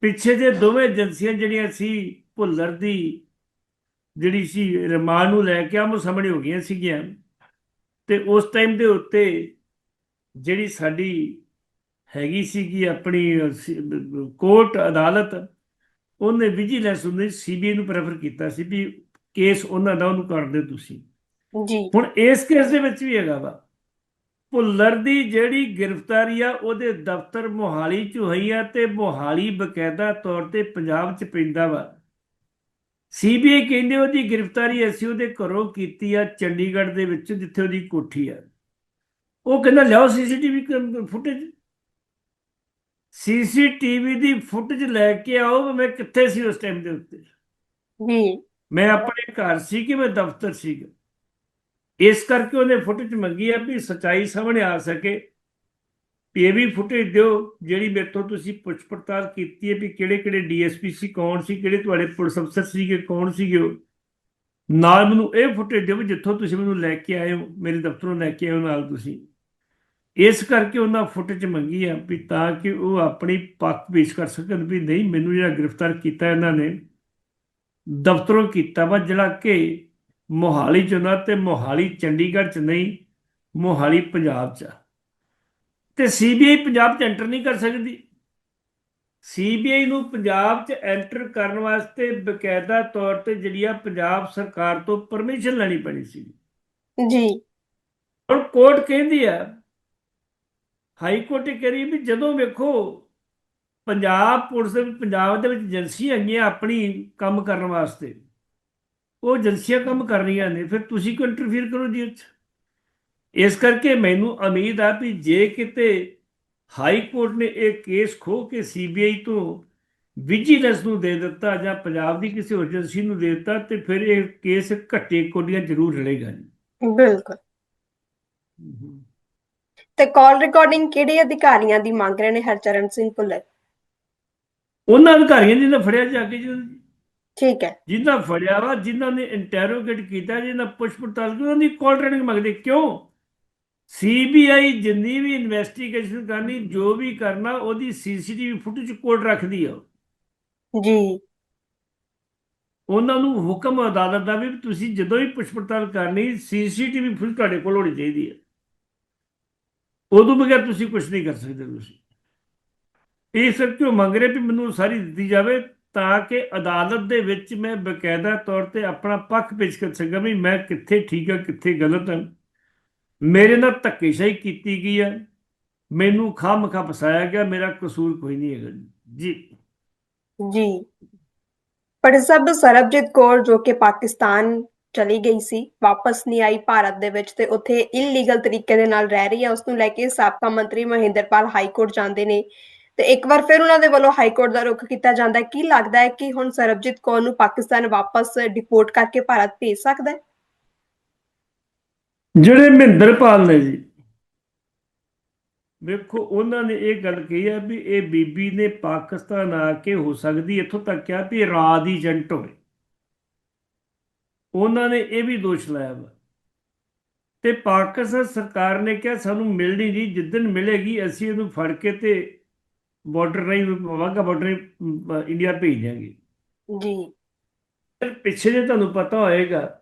ਪਿੱਛੇ ਜੇ ਦੋਵੇਂ ਏਜੰਸੀਆਂ ਜਿਹੜੀਆਂ ਸੀ, ਭੁੱਲਰ ਦੀ, ਜਿਹੜੀ ਸੀ ਰਿਮਾਂਡ ਨੂੰ ਲੈ ਕੇ ਆਮ ਸਾਹਮਣੇ ਹੋ ਗਈਆਂ ਸੀਗੀਆਂ, ਤੇ ਉਸ ਟਾਈਮ ਦੇ ਉੱਤੇ ਜਿਹੜੀ ਸਾਡੀ ਹੈਗੀ ਸੀਗੀ ਆਪਣੀ ਕੋਰਟ ਅਦਾਲਤ ਉਹਨੇ ਵਿਜੀਲੈਂਸ ਉਹਨੇ ਸੀਬੀਆਈ ਨੂੰ ਪ੍ਰੈਫਰ ਕੀਤਾ ਸੀ ਵੀ ਕੇਸ ਉਹਨਾਂ ਦਾ ਉਹਨੂੰ ਕਰ ਦਿਓ ਤੁਸੀਂ। ਜੀ। ਹੁਣ ਇਸ ਕੇਸ ਦੇ ਵਿੱਚ ਵੀ ਹੈਗਾ ਵਾ। ਭੁੱਲਰ ਦੀ ਜਿਹੜੀ ਗ੍ਰਿਫਤਾਰੀ ਆ ਉਹਦੇ ਦਫ਼ਤਰ ਮੋਹਾਲੀ 'ਚ ਹੋਈ ਆ ਤੇ ਮੋਹਾਲੀ ਬਕਾਇਦਾ ਤੌਰ ਤੇ ਪੰਜਾਬ 'ਚ ਪੈਂਦਾ ਵਾ। ਸੀਬੀਆਈ ਕਹਿੰਦੇ ਉਹਦੀ ਗ੍ਰਿਫਤਾਰੀ ਅਸੀਂ ਉਹਦੇ ਘਰੋਂ ਕੀਤੀ ਆ ਚੰਡੀਗੜ੍ਹ ਦੇ ਵਿੱਚ ਜਿੱਥੇ ਉਹਦੀ ਕੋਠੀ ਆ। ਉਹ ਕਹਿੰਦਾ ਲਿਆਓ ਸੀਸੀਟੀਵੀ ਫੁਟੇਜ। ਸੀਸੀਟੀਵੀ ਦੀ ਫੁਟੇਜ ਲੈ ਕੇ ਆਓ ਵੀ ਮੈਂ ਕਿੱਥੇ ਸੀ ਉਸ ਟਾਈਮ ਦੇ ਉੱਤੇ। ਜੀ। ਮੈਂ ਆਪਣੇ ਘਰ ਸੀ ਕਿ ਮੈਂ ਦਫ਼ਤਰ ਸੀਗਾ। ਇਸ ਕਰਕੇ ਉਹਨੇ ਫੁਟੇਜ ਮੰਗੀ ਆ ਵੀ ਸਚਾਈ ਸਾਹਮਣੇ ਆ ਸਕੇ। ਇਹ ਵੀ ਫੁਟੇਜ ਦਿਓ ਜਿਹੜੀ ਮੇਰੇ ਤੋਂ ਤੁਸੀਂ ਪੁੱਛ ਪੜਤਾਲ ਕੀਤੀ ਹੈ ਵੀ ਕਿਹੜੇ ਕਿਹੜੇ ਡੀਐਸਪੀ ਸੀ ਕੌਣ ਸੀ ਕਿਹੜੇ ਤੁਹਾਡੇ ਪੁਲਿਸ ਅਫਸਰ ਸੀਗੇ ਕੌਣ ਸੀਗੇ ਉਹ। ਨਾਲ ਮੈਨੂੰ ਇਹ ਫੁਟੇਜ ਦਿਓ ਜਿੱਥੋਂ ਤੁਸੀਂ ਮੈਨੂੰ ਲੈ ਕੇ ਆਏ ਹੋ ਮੇਰੇ ਦਫ਼ਤਰੋਂ ਲੈ ਕੇ ਆਏ ਹੋ ਨਾਲ ਤੁਸੀਂ। ਇਸ ਕਰਕੇ ਉਹਨਾਂ ਫੁਟੇਜ ਮੰਗੀ ਆ ਵੀ ਤਾਂ ਕਿ ਉਹ ਆਪਣੀ ਪੱਖ ਪੇਸ਼ ਕਰ ਸਕਣ ਵੀ ਨਹੀਂ ਮੈਨੂੰ ਜਿਹੜਾ ਗ੍ਰਿਫਤਾਰ ਕੀਤਾ ਇਹਨਾਂ ਨੇ ਦਫ਼ਤਰੋਂ ਕੀਤਾ ਵਾ ਜਿਹੜਾ ਕਿ ਮੋਹਾਲੀ ਚ ਨਾ ਤੇ ਮੋਹਾਲੀ ਚੰਡੀਗੜ੍ਹ ਚ ਨਹੀਂ ਮੋਹਾਲੀ ਪੰਜਾਬ ਚ। ਤੇ ਸੀਬੀਆਈ ਪੰਜਾਬ ਚ ਐਂਟਰ ਨਹੀਂ ਕਰ ਸਕਦੀ। ਸੀਬੀਆਈ ਨੂੰ ਪੰਜਾਬ ਚ ਐਂਟਰ ਕਰਨ ਵਾਸਤੇ ਬਕਾਇਦਾ ਤੌਰ ਤੇ ਜਿਹੜੀ ਆ ਪੰਜਾਬ ਸਰਕਾਰ ਤੋਂ ਪਰਮਿਸ਼ਨ ਲੈਣੀ ਪੈਣੀ ਸੀ। ਜੀ। ਹੁਣ ਕੋਰਟ ਕਹਿੰਦੀ ਆ ਹਾਈ ਕੋਰਟ ਇਹ ਕਹਿ ਰਹੀ ਵੀ ਜਦੋਂ ਵੇਖੋ ਪੰਜਾਬ ਪੁਲਿਸ ਦੇ ਪੰਜਾਬ ਦੇ ਵਿੱਚ ਏਜੰਸੀਆਂ ਹੈਗੀਆਂ ਆਪਣੀ ਕੰਮ ਕਰਨ ਵਾਸਤੇ ਉਹ ਏਜੰਸੀਆਂ ਕੰਮ ਕਰ ਰਹੀਆਂ ਨੇ ਫਿਰ ਤੁਸੀਂ ਕਿਉਂ ਇੰਟਰਫੀਅਰ ਕਰੋ ਜੀ ਇਸ ਕਰਕੇ ਮੈਨੂੰ ਉਮੀਦ ਆ ਵੀ ਜੇ ਕਿਤੇ ਹਾਈ ਕੋਰਟ ਨੇ ਇਹ ਕੇਸ ਖੋ ਕੇ ਸੀਬੀਆਈ ਤੋਂ ਵਿਜੀਲੈਂਸ ਨੂੰ ਦੇ ਦਿੱਤਾ ਜਾਂ ਪੰਜਾਬ ਦੀ ਕਿਸੇ ਹੋਰ ਏਜੰਸੀ ਨੂੰ ਦੇ ਦਿੱਤਾ ਤੇ ਫਿਰ ਇਹ ਕੇਸ ਘੱਟੇ ਕੋਡੀਆਂ ਜ਼ਰੂਰ ਰਲੇਗਾ ਜੀ। ਬਿਲਕੁਲ। ਤੇ ਕਾਲ ਰਿਕਾਰਡਿੰਗ ਕਿਹੜੇ ਅਧਿਕਾਰੀਆਂ ਦੀ ਮੰਗ ਰਹੇ ਨੇ? ਹਰਚਰਨ ਸਿੰਘ ਭੁੱਲਰ। ਉਹਨਾਂ ਅਧਿਕਾਰੀਆਂ ਨੇ ਜਿਹਨਾਂ ਫੜਿਆ ਜਾ ਕੇ ਠੀਕ ਹੈ। ਜਿਨ੍ਹਾਂ ਫੜਿਆ ਵਾ ਜਿਨ੍ਹਾਂ ਨੇ ਇੰਟਰੋਗੇਟ ਕੀਤਾ ਜਿਨ੍ਹਾਂ ਪੁੱਛ ਪੜਤਾਲ ਕੀਤੀ ਉਹਨਾਂ ਦੀ ਕਾਲ ਰੈਡਿੰਗ ਮੰਗਦੇ ਕਿਉਂ? ਸੀਬੀਆਈ ਜਿੰਨੀ ਵੀ ਇਨਵੈਸਟੀਗੇਸ਼ਨ ਕਰਨੀ ਜੋ ਵੀ ਕਰਨਾ ਉਹਦੀ ਸੀਸੀਟੀਵੀ ਫੁਟੇਜ ਕੋਡ ਰੱਖਦੀ ਆ। ਜੀ। ਉਹਨਾਂ ਨੂੰ ਹੁਕਮ ਅਦਾਲਤ ਦਾ ਵੀ ਤੁਸੀਂ ਜਦੋਂ ਵੀ ਪੁੱਛ ਪੜਤਾਲ ਕਰਨੀ ਸੀਸੀਟੀਵੀ ਫੁਟੇਜ ਤੁਹਾਡੇ ਕੋਲ ਹੋਣੀ ਚਾਹੀਦੀ ਹੈ ਉਦੋਂ ਬਗੈਰ ਤੁਸੀਂ ਕੁਝ ਨਹੀਂ ਕਰ ਸਕਦੇ ਤੁਸੀਂ। ਇਹ ਸਰ ਕਿਉਂ ਮੰਗ ਰਹੇ ਵੀ ਮੈਨੂੰ ਸਾਰੀ ਦਿੱਤੀ ਜਾਵੇ ਤਾਂ ਕਿ ਅਦਾਲਤ ਦੇ ਵਿੱਚ ਮੈਂ ਬਕਾਇਦਾ ਤੌਰ ਤੇ ਆਪਣਾ ਪੱਖ ਪੇਸ਼ ਕਰ ਸਕਾਂ ਵੀ ਮੈਂ ਕਿੱਥੇ ਠੀਕ ਹਾਂ, ਕਿੱਥੇ ਗਲਤ ਹਾਂ। ਮੇਰੇ ਨਾਲ ਧੱਕੇਸ਼ਾਹੀ ਕੀਤੀ ਗਈ ਹੈ। ਮੈਨੂੰ ਖਾਮਖਾ ਫਸਾਇਆ ਗਿਆ। ਮੇਰਾ ਕਸੂਰ ਕੋਈ ਨਹੀਂ ਹੈਗਾ। ਜੀ। ਜੀ। ਪਰ ਸਭ ਸਰਬਜੀਤ ਕੌਰ ਜੋ ਕਿ ਪਾਕਿਸਤਾਨ ਚਲੀ ਗਈ ਸੀ, ਵਾਪਸ ਨਹੀਂ ਆਈ ਭਾਰਤ ਦੇ ਵਿੱਚ ਤੇ ਉੱਥੇ ਇਲੀਗਲ ਤਰੀਕੇ ਦੇ ਨਾਲ ਰਹਿ ਰਹੀ ਹੈ ਉਸ ਨੂੰ ਲੈ ਕੇ ਸਾਬਕਾ ਮੰਤਰੀ ਮਹਿੰਦਰਪਾਲ ਹਾਈ ਕੋਰਟ ਜਾਂਦੇ ਨੇ ਤੇ ਇੱਕ ਵਾਰ ਫਿਰ ਉਹਨਾਂ ਦੇ ਵੱਲੋਂ ਹਾਈ ਕੋਰਟ ਦਾ ਰੁਖ ਕੀਤਾ ਜਾਂਦਾ ਹੈ। ਕੀ ਲੱਗਦਾ ਹੈ ਕਿ ਹੁਣ ਸਰਬਜੀਤ ਕੌਰ ਨੂੰ ਪਾਕਿਸਤਾਨ ਵਾਪਸ ਡਿਪੋਰਟ ਕਰਕੇ ਭਾਰਤ ਭੇਜ ਸਕਦਾ ਹੈ? ਜਿਹੜੇ ਮਹਿੰਦਰਪਾਲ ਨੇ ਜੀ, ਵੇਖੋ, ਉਹਨਾਂ ਨੇ ਇਹ ਗੱਲ ਕਹੀ ਹੈ ਵੀ ਇਹ ਬੀਬੀ ਨੇ ਪਾਕਿਸਤਾਨ ਆ ਕੇ ਹੋ ਸਕਦੀ, ਇੱਥੋਂ ਤੱਕ ਕਿਹਾ ਵੀ ਰਾਜ ਏਜੰਟ ਹੋਵੇ। ਉਹਨਾਂ ਨੇ ਇਹ ਵੀ ਦੋਸ਼ ਲਾਇਆ ਵਾ। ਤੇ ਪਾਕਿਸਤਾਨ ਸਰਕਾਰ ਨੇ ਕਿਹਾ ਸਾਨੂੰ ਮਿਲਣੀ ਨਹੀਂ ਜਿੱਦਣ ਮਿਲੇਗੀ ਅਸੀਂ ਇਹਨੂੰ ਫੜ ਕੇ ਤੇ ਬਾਰਡਰ ਰਾਹੀਂ ਵਾਹਗਾ ਬਾਰਡਰ ਇੰਡੀਆ ਭੇਜ ਦਿਆਂਗੇ। ਜੀ। ਫਿਰ ਪਿੱਛੇ ਜੇ ਤੁਹਾਨੂੰ ਪਤਾ ਹੋਏਗਾ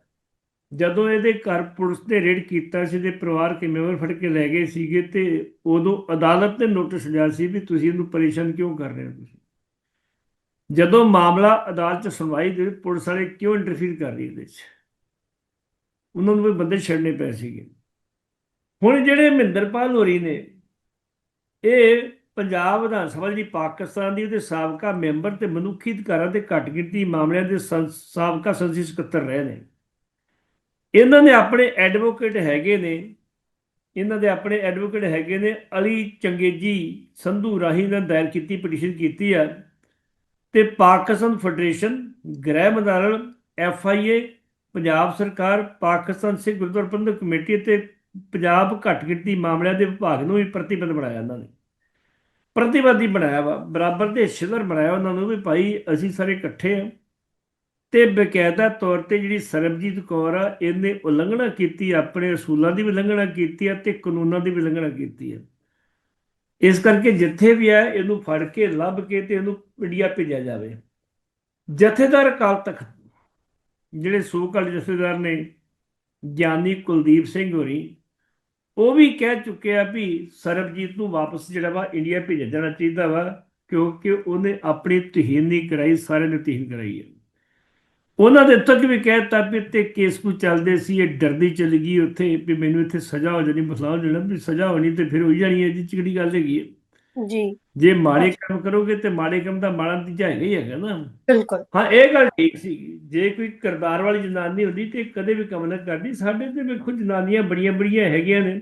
ਜਦੋਂ ਇਹਦੇ ਘਰ ਪੁਲਿਸ ਨੇ ਰੇਡ ਕੀਤਾ ਸੀ ਤੇ ਪਰਿਵਾਰ ਕੇ ਮੈਂਬਰ ਫੜ ਕੇ ਲੈ ਗਏ ਸੀਗੇ ਤੇ ਉਦੋਂ ਅਦਾਲਤ ਨੇ ਨੋਟਿਸ ਲਿਆ ਸੀ ਵੀ ਤੁਸੀਂ ਇਹਨੂੰ ਪਰੇਸ਼ਾਨ ਕਿਉਂ ਕਰ ਰਹੇ ਹੋ ਤੁਸੀਂ। ਜਦੋਂ ਮਾਮਲਾ ਅਦਾਲਤ 'ਚ ਸੁਣਵਾਈ ਦੇ, ਪੁਲਿਸ ਵਾਲੇ ਕਿਉਂ ਇੰਟਰਫੀਅਰ ਕਰ ਰਹੀ ਇਹਦੇ 'ਚ? ਉਹਨਾਂ ਨੂੰ ਵੀ ਬੰਦੇ ਛੱਡਨੇ ਪਏ ਸੀਗੇ। ਹੁਣ ਜਿਹੜੇ ਮਹਿੰਦਰਪਾਲ ਹੋਰੀ ਨੇ, ਇਹ ਪੰਜਾਬ ਵਿਧਾਨ ਸਭਾ ਦੀ ਪਾਕਿਸਤਾਨ ਦੀ ਉਹਦੇ ਸਾਬਕਾ ਮੈਂਬਰ ਤੇ ਮਨੁੱਖੀ ਅਧਿਕਾਰਾਂ ਤੇ ਘੱਟ ਗਿਣਤੀ ਮਾਮਲਿਆਂ ਦੇ ਸੰ- ਸਾਬਕਾ ਸੰਸਦੀ ਸਕੱਤਰ ਰਹੇ ਨੇ। ਇਹਨਾਂ ਨੇ ਆਪਣੇ ਐਡਵੋਕੇਟ ਹੈਗੇ ਨੇ, ਇਹਨਾਂ ਦੇ ਆਪਣੇ ਐਡਵੋਕੇਟ ਹੈਗੇ ਨੇ ਅਲੀ ਚੰਗੇਜੀ ਸੰਧੂ ਰਾਹੀ ਨੇ ਦਾਇਰ ਕੀਤੀ ਪਟੀਸ਼ਨ ਕੀਤੀ ਆ ਤੇ ਪਾਕਿਸਤਾਨ ਫੈਡਰੇਸ਼ਨ, ਗ੍ਰਹਿ ਮੰਤਰਾਲਾ, ਐਫ ਆਈ ਏ, ਪੰਜਾਬ ਸਰਕਾਰ, ਪਾਕਿਸਤਾਨ ਸਿੱਖ ਗੁਰਦੁਆਰਾ ਪ੍ਰਬੰਧਕ ਕਮੇਟੀ ਅਤੇ ਪੰਜਾਬ ਘੱਟ ਗਿਣਤੀ ਮਾਮਲਿਆਂ ਦੇ ਵਿਭਾਗ ਨੂੰ ਵੀ ਪ੍ਰਤੀਬੰਧ ਬਣਾਇਆ ਇਹਨਾਂ ਨੇ। ਪ੍ਰਤੀਵਾਦੀ ਬਣਾਇਆ ਵਾ। ਬਰਾਬਰ ਦੇ ਹਿੱਸੇਦਾਰ ਬਣਾਇਆ ਉਹਨਾਂ ਨੂੰ ਵੀ ਭਾਈ ਅਸੀਂ ਸਾਰੇ ਇਕੱਠੇ ਆ। ਤੇ ਬਕਾਇਦਾ ਤੌਰ ਤੇ ਜਿਹੜੀ ਸਰਬਜੀਤ ਕੌਰ ਆ, ਇਹਨੇ ਉਲੰਘਣਾ ਕੀਤੀ, ਆਪਣੇ ਅਸੂਲਾਂ ਦੀ ਵੀ ਉਲੰਘਣਾ ਕੀਤੀ ਆ ਤੇ ਕਾਨੂੰਨਾਂ ਦੀ ਵੀ ਉਲੰਘਣਾ ਕੀਤੀ ਆ। ਇਸ ਕਰਕੇ ਜਿੱਥੇ ਵੀ ਹੈ, ਇਹਨੂੰ ਫੜ ਕੇ, ਲੱਭ ਕੇ ਤੇ ਇਹਨੂੰ ਇੰਡੀਆ ਭੇਜਿਆ ਜਾਵੇ। ਜਥੇਦਾਰ ਅਕਾਲ ਤਖਤ, ਜਿਹੜੇ ਸੋਕਲ ਜਥੇਦਾਰ ਨੇ, ਗਿਆਨੀ ਕੁਲਦੀਪ ਸਿੰਘ ਹੋਰੀ, ਉਹ ਵੀ ਕਹਿ ਚੁੱਕੇ ਆ ਵੀ ਸਰਬਜੀਤ ਨੂੰ ਵਾਪਸ ਜਿਹੜਾ ਵਾ ਇੰਡੀਆ ਭੇਜਿਆ ਜਾਣਾ ਚਾਹੀਦਾ ਵਾ, ਕਿਉਂਕਿ ਉਹਨੇ ਆਪਣੀ ਤਹੀਨ ਨਹੀਂ ਕਰਾਈ, ਸਾਰਿਆਂ ਨੇ ਤਹੀਨ ਕਰਾਈ ਹੈ ਉਹਨਾਂ ਦੇ ਤੱਕ ਵੀ ਕਹਿਤਾ ਵੀ ਤੇ ਕੇਸ ਨੂੰ ਚੱਲਦੇ ਸੀ ਇਹ ਡਰਦੀ ਚਲੀ ਗਈ ਉੱਥੇ ਵੀ ਮੈਨੂੰ ਇੱਥੇ ਸਜ਼ਾ ਹੋ ਜਾਣੀ ਮਸਲਾ ਹੋ ਜਾਣਾ ਵੀ ਸਜ਼ਾ ਹੋਣੀ ਤੇ ਫਿਰ ਹੋਈ ਜਾਣੀ ਹੈ ਜੀ ਚਿਕੜੀ ਗੱਲ ਹੈਗੀ ਹੈ। ਜੀ। ਜੇ ਮਾੜੇ ਕੰਮ ਕਰੋਗੇ ਤੇ ਮਾੜੇ ਕੰਮ ਦਾ ਮਾੜਾ ਨਤੀਜਾ ਹੈਗਾ ਹੀ ਹੈਗਾ ਨਾ। ਬਿਲਕੁਲ। ਹਾਂ ਇਹ ਗੱਲ ਠੀਕ ਸੀ। ਜੇ ਕੋਈ ਕਿਰਦਾਰ ਵਾਲੀ ਜਨਾਨੀ ਹੁੰਦੀ ਤੇ ਕਦੇ ਵੀ ਕੰਮ ਨਾ ਕਰਦੀ ਸਾਡੇ ਤੇ ਵੇਖੋ ਜਨਾਨੀਆਂ ਬੜੀਆਂ ਬੜੀਆਂ ਹੈਗੀਆਂ ਨੇ।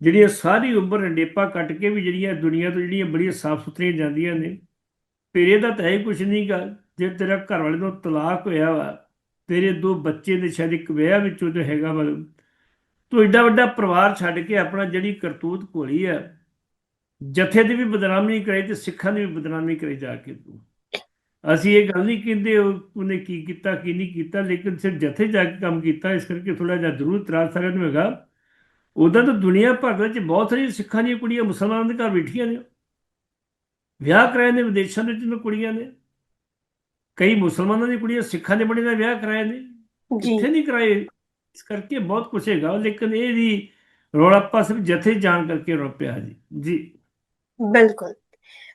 ਜਿਹੜੀਆਂ ਸਾਰੀ ਉਮਰ ਰੰਡੇਪਾ ਕੱਟ ਕੇ ਵੀ ਜਿਹੜੀਆਂ ਦੁਨੀਆ ਤੋਂ ਜਿਹੜੀਆਂ ਬੜੀਆਂ ਸਾਫ਼ ਸੁਥਰੀਆਂ ਜਾਂਦੀਆਂ ਨੇ ਫਿਰ ਇਹਦਾ ਤਾਂ ਇਹ ਕੁਝ ਨਹੀਂ ਗਾ। ਜੇ ਤੇਰਾ ਘਰ ਵਾਲੇ ਤੋਂ ਤਲਾਕ ਹੋਇਆ ਵਾ, ਤੇਰੇ ਦੋ ਬੱਚੇ ਨੇ ਸ਼ਾਇਦ ਇੱਕ ਵਿਆਹ ਵਿੱਚੋਂ ਜੋ ਹੈਗਾ ਵਾ, ਤੂੰ ਐਡਾ ਵੱਡਾ ਪਰਿਵਾਰ ਛੱਡ ਕੇ ਆਪਣਾ ਜਿਹੜੀ ਕਰਤੂਤ ਘੋਲੀ ਆ, ਜਥੇ ਦੀ ਵੀ ਬਦਨਾਮੀ ਨਹੀਂ ਕਰਾਈ ਤੇ ਸਿੱਖਾਂ ਦੀ ਵੀ ਬਦਨਾਮੀ ਕਰਾਈ ਜਾ ਕੇ ਤੂੰ। ਅਸੀਂ ਇਹ ਗੱਲ ਨਹੀਂ ਕਹਿੰਦੇ ਉਹਨੇ ਕੀ ਕੀਤਾ, ਕੀ ਨਹੀਂ ਕੀਤਾ, ਲੇਕਿਨ ਸਿਰ ਜਥੇ ਜਾ ਕੇ ਕੰਮ ਕੀਤਾ, ਇਸ ਕਰਕੇ ਥੋੜਾ ਜਿਹਾ ਜ਼ਰੂਰ ਇਤਰਾਜ਼ ਸਾਰਿਆਂ ਨੂੰ ਹੈਗਾ। ਉਦਾਂ ਤਾਂ ਦੁਨੀਆ ਭਰ ਦੇ ਵਿੱਚ ਬਹੁਤ ਸਾਰੀਆਂ ਸਿੱਖਾਂ ਦੀਆਂ ਕੁੜੀਆਂ ਮੁਸਲਮਾਨਾਂ ਦੇ ਘਰ ਬੈਠੀਆਂ ਨੇ। ਵਿਆਹ ਕਰਾਏ ਨੇ ਵਿਦੇਸ਼ਾਂ ਦੇ ਵਿੱਚ ਕੁੜੀਆਂ ਨੇ। ਕਈ ਮੁਸਲਮਾਨਾਂ ਦੀਆਂ ਕੁੜੀਆਂ ਸਿੱਖਾਂ ਦੇ ਬੜੇ ਨਾਲ ਵਿਆਹ ਕਰਾਏ ਨੇ। ਕਿੱਥੇ ਨਹੀਂ ਕਰਾਏ? ਇਸ ਕਰਕੇ ਬਹੁਤ ਕੁਛ ਹੈਗਾ। ਲੇਕਿਨ ਇਹ ਵੀ ਰੌਲਾ ਪਾ ਸਿਰਫ ਜਥੇ ਜਾਣ ਕਰਕੇ ਰੋਪਿਆ ਜੀ। ਜੀ। ਬਿਲਕੁਲ।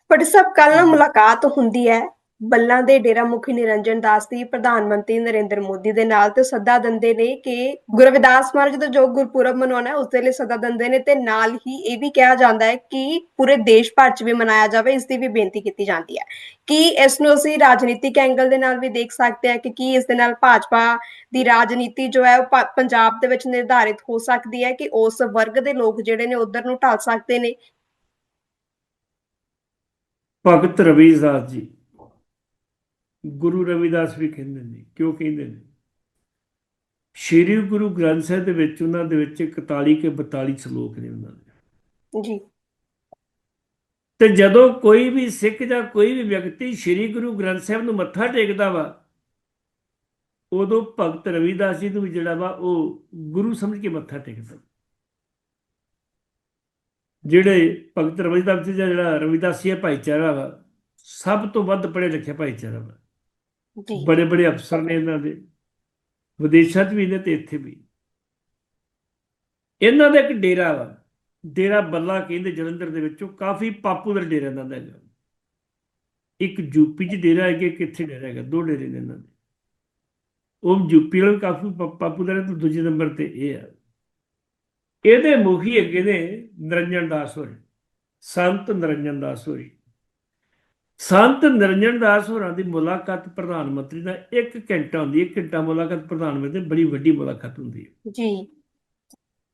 ਪਰ ਸਭ ਕੱਲ ਨਾ ਮੁਲਾਕਾਤ ਹੁੰਦੀ ਹੈ। ਬੱਲਾਂ ਦੇ ਡੇਰਾ ਮੁਖੀ ਨਿਰੰਜਨ ਦਾਸ ਦੀ, ਪ੍ਰਧਾਨ ਮੰਤਰੀ ਨਰਿੰਦਰ ਮੋਦੀ ਦੇ ਨਾਲ ਤੇ ਸੱਦਾ ਦਿੰਦੇ ਨੇ ਕਿ ਗੁਰੂ ਰਵਿਦਾਸ ਮਹਾਰਾਜ ਦਾ ਜੋ ਗੁਰਪੁਰਬ ਮਨਾਉਣਾ ਹੈ, ਉਸ ਦੇ ਲਈ ਸੱਦਾ ਦਿੰਦੇ ਨੇ ਤੇ ਨਾਲ ਹੀ ਇਹ ਵੀ ਕਿਹਾ ਜਾਂਦਾ ਹੈ ਕਿ ਪੂਰੇ ਦੇਸ਼ ਭਰ 'ਚ ਵੀ ਮਨਾਇਆ ਜਾਵੇ, ਇਸ ਦੀ ਵੀ ਬੇਨਤੀ ਕੀਤੀ ਜਾਂਦੀ ਹੈ। ਕਿ ਇਸ ਨੂੰ ਅਸੀਂ ਰਾਜਨੀਤਿਕ ਐਂਗਲ ਦੇ ਨਾਲ ਵੀ ਦੇਖ ਸਕਦੇ ਹਾਂ ਕਿ ਕੀ ਇਸ ਦੇ ਨਾਲ ਭਾਜਪਾ ਦੀ ਰਾਜਨੀਤੀ ਜੋ ਹੈ, ਉਹ ਪੰਜਾਬ ਦੇ ਵਿੱਚ ਨਿਰਧਾਰਿਤ ਹੋ ਸਕਦੀ ਹੈ ਕਿ ਉਸ ਵਰਗ ਦੇ ਲੋਕ ਜਿਹੜੇ ਨੇ ਉਧਰ ਨੂੰ ਢਲ ਸਕਦੇ ਨੇ? ਭਗਤ ਰਵਿਦਾਸ ਜੀ। ਗੁਰੂ ਰਵਿਦਾਸ ਵੀ ਕਹਿੰਦੇ ਨੇ ਕਿਉਂ ਕਹਿੰਦੇ ਨੇ? ਸ਼੍ਰੀ ਗੁਰੂ ਗ੍ਰੰਥ ਸਾਹਿਬ ਦੇ ਵਿੱਚ ਉਹਨਾਂ ਦੇ ਵਿੱਚ 41 ਕੇ 42 ਸ਼ਲੋਕ ਨੇ ਉਹਨਾਂ ਦੇ। ਜੀ। ਤੇ ਜਦੋਂ ਕੋਈ ਵੀ ਸਿੱਖ ਜਾਂ ਕੋਈ ਵੀ ਵਿਅਕਤੀ ਸ਼੍ਰੀ ਗੁਰੂ ਗ੍ਰੰਥ ਸਾਹਿਬ ਨੂੰ ਮੱਥਾ ਟੇਕਦਾ ਵਾ ਉਦੋਂ ਭਗਤ ਰਵਿਦਾਸ ਜੀ ਨੂੰ ਵੀ ਜਿਹੜਾ ਵਾ ਉਹ ਗੁਰੂ ਸਮਝ ਕੇ ਮੱਥਾ ਟੇਕਦਾ। ਜਿਹੜੇ ਭਗਤ ਰਵਿਦਾਸ ਜੀ ਜਿਹੜਾ ਰਵਿਦਾਸੀਆ ਭਾਈਚਾਰਾ ਵਾ ਸਭ ਤੋਂ ਵੱਧ ਪੜ੍ਹੇ ਲਿਖੇ ਭਾਈਚਾਰਾ ਵਾ। ਬੜੇ ਬੜੇ ਅਫਸਰ ਨੇ ਇਹਨਾਂ ਦੇ। ਵਿਦੇਸ਼ਾਂ 'ਚ ਵੀ ਨੇ ਤੇ ਇੱਥੇ ਵੀ। ਇਹਨਾਂ ਦਾ ਇੱਕ ਡੇਰਾ ਵਾ। ਡੇਰਾ ਬੱਲਾ ਕਹਿੰਦੇ ਜਲੰਧਰ ਦੇ ਵਿੱਚੋਂ ਕਾਫੀ ਪਾਪੂਲਰ ਡੇਰਾ ਇਹਨਾਂ ਦਾ ਹੈਗਾ। ਇੱਕ ਯੂਪੀ 'ਚ ਡੇਰਾ ਹੈ ਕਿ ਕਿੱਥੇ ਡੇਰਾ ਹੈਗਾ। ਦੋ ਡੇਰੇ ਨੇ ਇਹਨਾਂ ਦੇ। ਉਹ ਯੂਪੀ ਵਾਲਾ ਕਾਫੀ ਪਾਪੂਲਰ ਹੈ ਤੇ ਦੂਜੇ ਨੰਬਰ ਤੇ ਇਹ ਆ। ਇਹਦੇ ਮੁਖੀ ਅੱਗੇ ਨੇ ਨਿਰੰਜਨ ਦਾਸ ਹੋਰੀ। ਸੰਤ ਨਿਰੰਜਨ ਦਾਸ ਹੋਰੀ। ਸੰਤ ਨਿਰੰਜਨ ਦਾਸ ਹੋਰਾਂ ਦੀ ਮੁਲਾਕਾਤ ਪ੍ਰਧਾਨ ਮੰਤਰੀ ਨਾਲ 1 ਘੰਟਾ ਹੁੰਦੀ ਹੈ 1 ਘੰਟਾ ਮੁਲਾਕਾਤ ਪ੍ਰਧਾਨ ਮੰਤਰੀ ਦੀ ਬੜੀ ਵੱਡੀ ਮੁਲਾਕਾਤ ਹੁੰਦੀ ਹੈ। ਜੀ।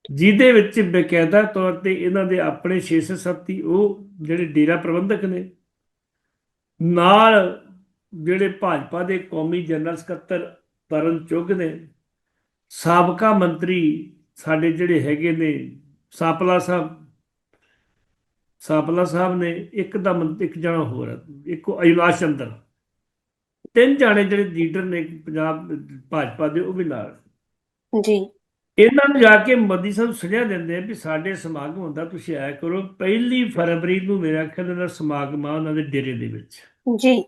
ਜਿਹਦੇ ਵਿੱਚ ਬਕਾਇਦਾ ਤੌਰ ਤੇ ਇਹਨਾਂ ਦੇ ਆਪਣੇ 600 ਸਾਥੀ ਉਹ ਜਿਹੜੇ ਡੇਰਾ ਪ੍ਰਬੰਧਕ ਨੇ ਨਾਲ ਜਿਹੜੇ ਭਾਜਪਾ ਦੇ ਕੌਮੀ ਜਨਰਲ ਸਕੱਤਰ ਤਰਨ ਚੁੱਗ ਨੇ ਸਾਬਕਾ ਮੰਤਰੀ ਸਾਡੇ ਜਿਹੜੇ ਹੈਗੇ ਨੇ ਸਾਪਲਾ ਸਾਹਿਬ ਸਾਪਲਾ ਸਾਹਿਬ ਨੇ ਇੱਕ ਦਾ ਇੱਕ ਜਣਾ ਹੋਰ ਹੈ, ਇੱਕ ਅਯੁਲਾਸ਼ ਚੰਦਰ ਤਿੰਨ ਜਾਣੇ ਜਿਹੜੇ ਲੀਡਰ ਨੇ ਪੰਜਾਬ ਭਾਜਪਾ ਦੇ ਉਹ ਵੀ ਨਾਲ। ਜੀ। ਇਹਨਾਂ ਨੂੰ ਜਾ ਕੇ ਮੋਦੀ ਸਾਹਿਬ ਸੁਝਿਆ ਦਿੰਦੇ ਆ ਵੀ ਸਾਡੇ ਸਮਾਗਮ ਹੁੰਦਾ ਤੁਸੀਂ ਆਇਆ ਕਰੋ ਪਹਿਲੀ ਫਰਵਰੀ ਨੂੰ ਮੇਰਾ ਖਿਆਲ ਨਾਲ ਸਮਾਗਮ ਆ ਉਹਨਾਂ ਦੇ ਡੇਰੇ ਦੇ ਵਿੱਚ। ਜੀ।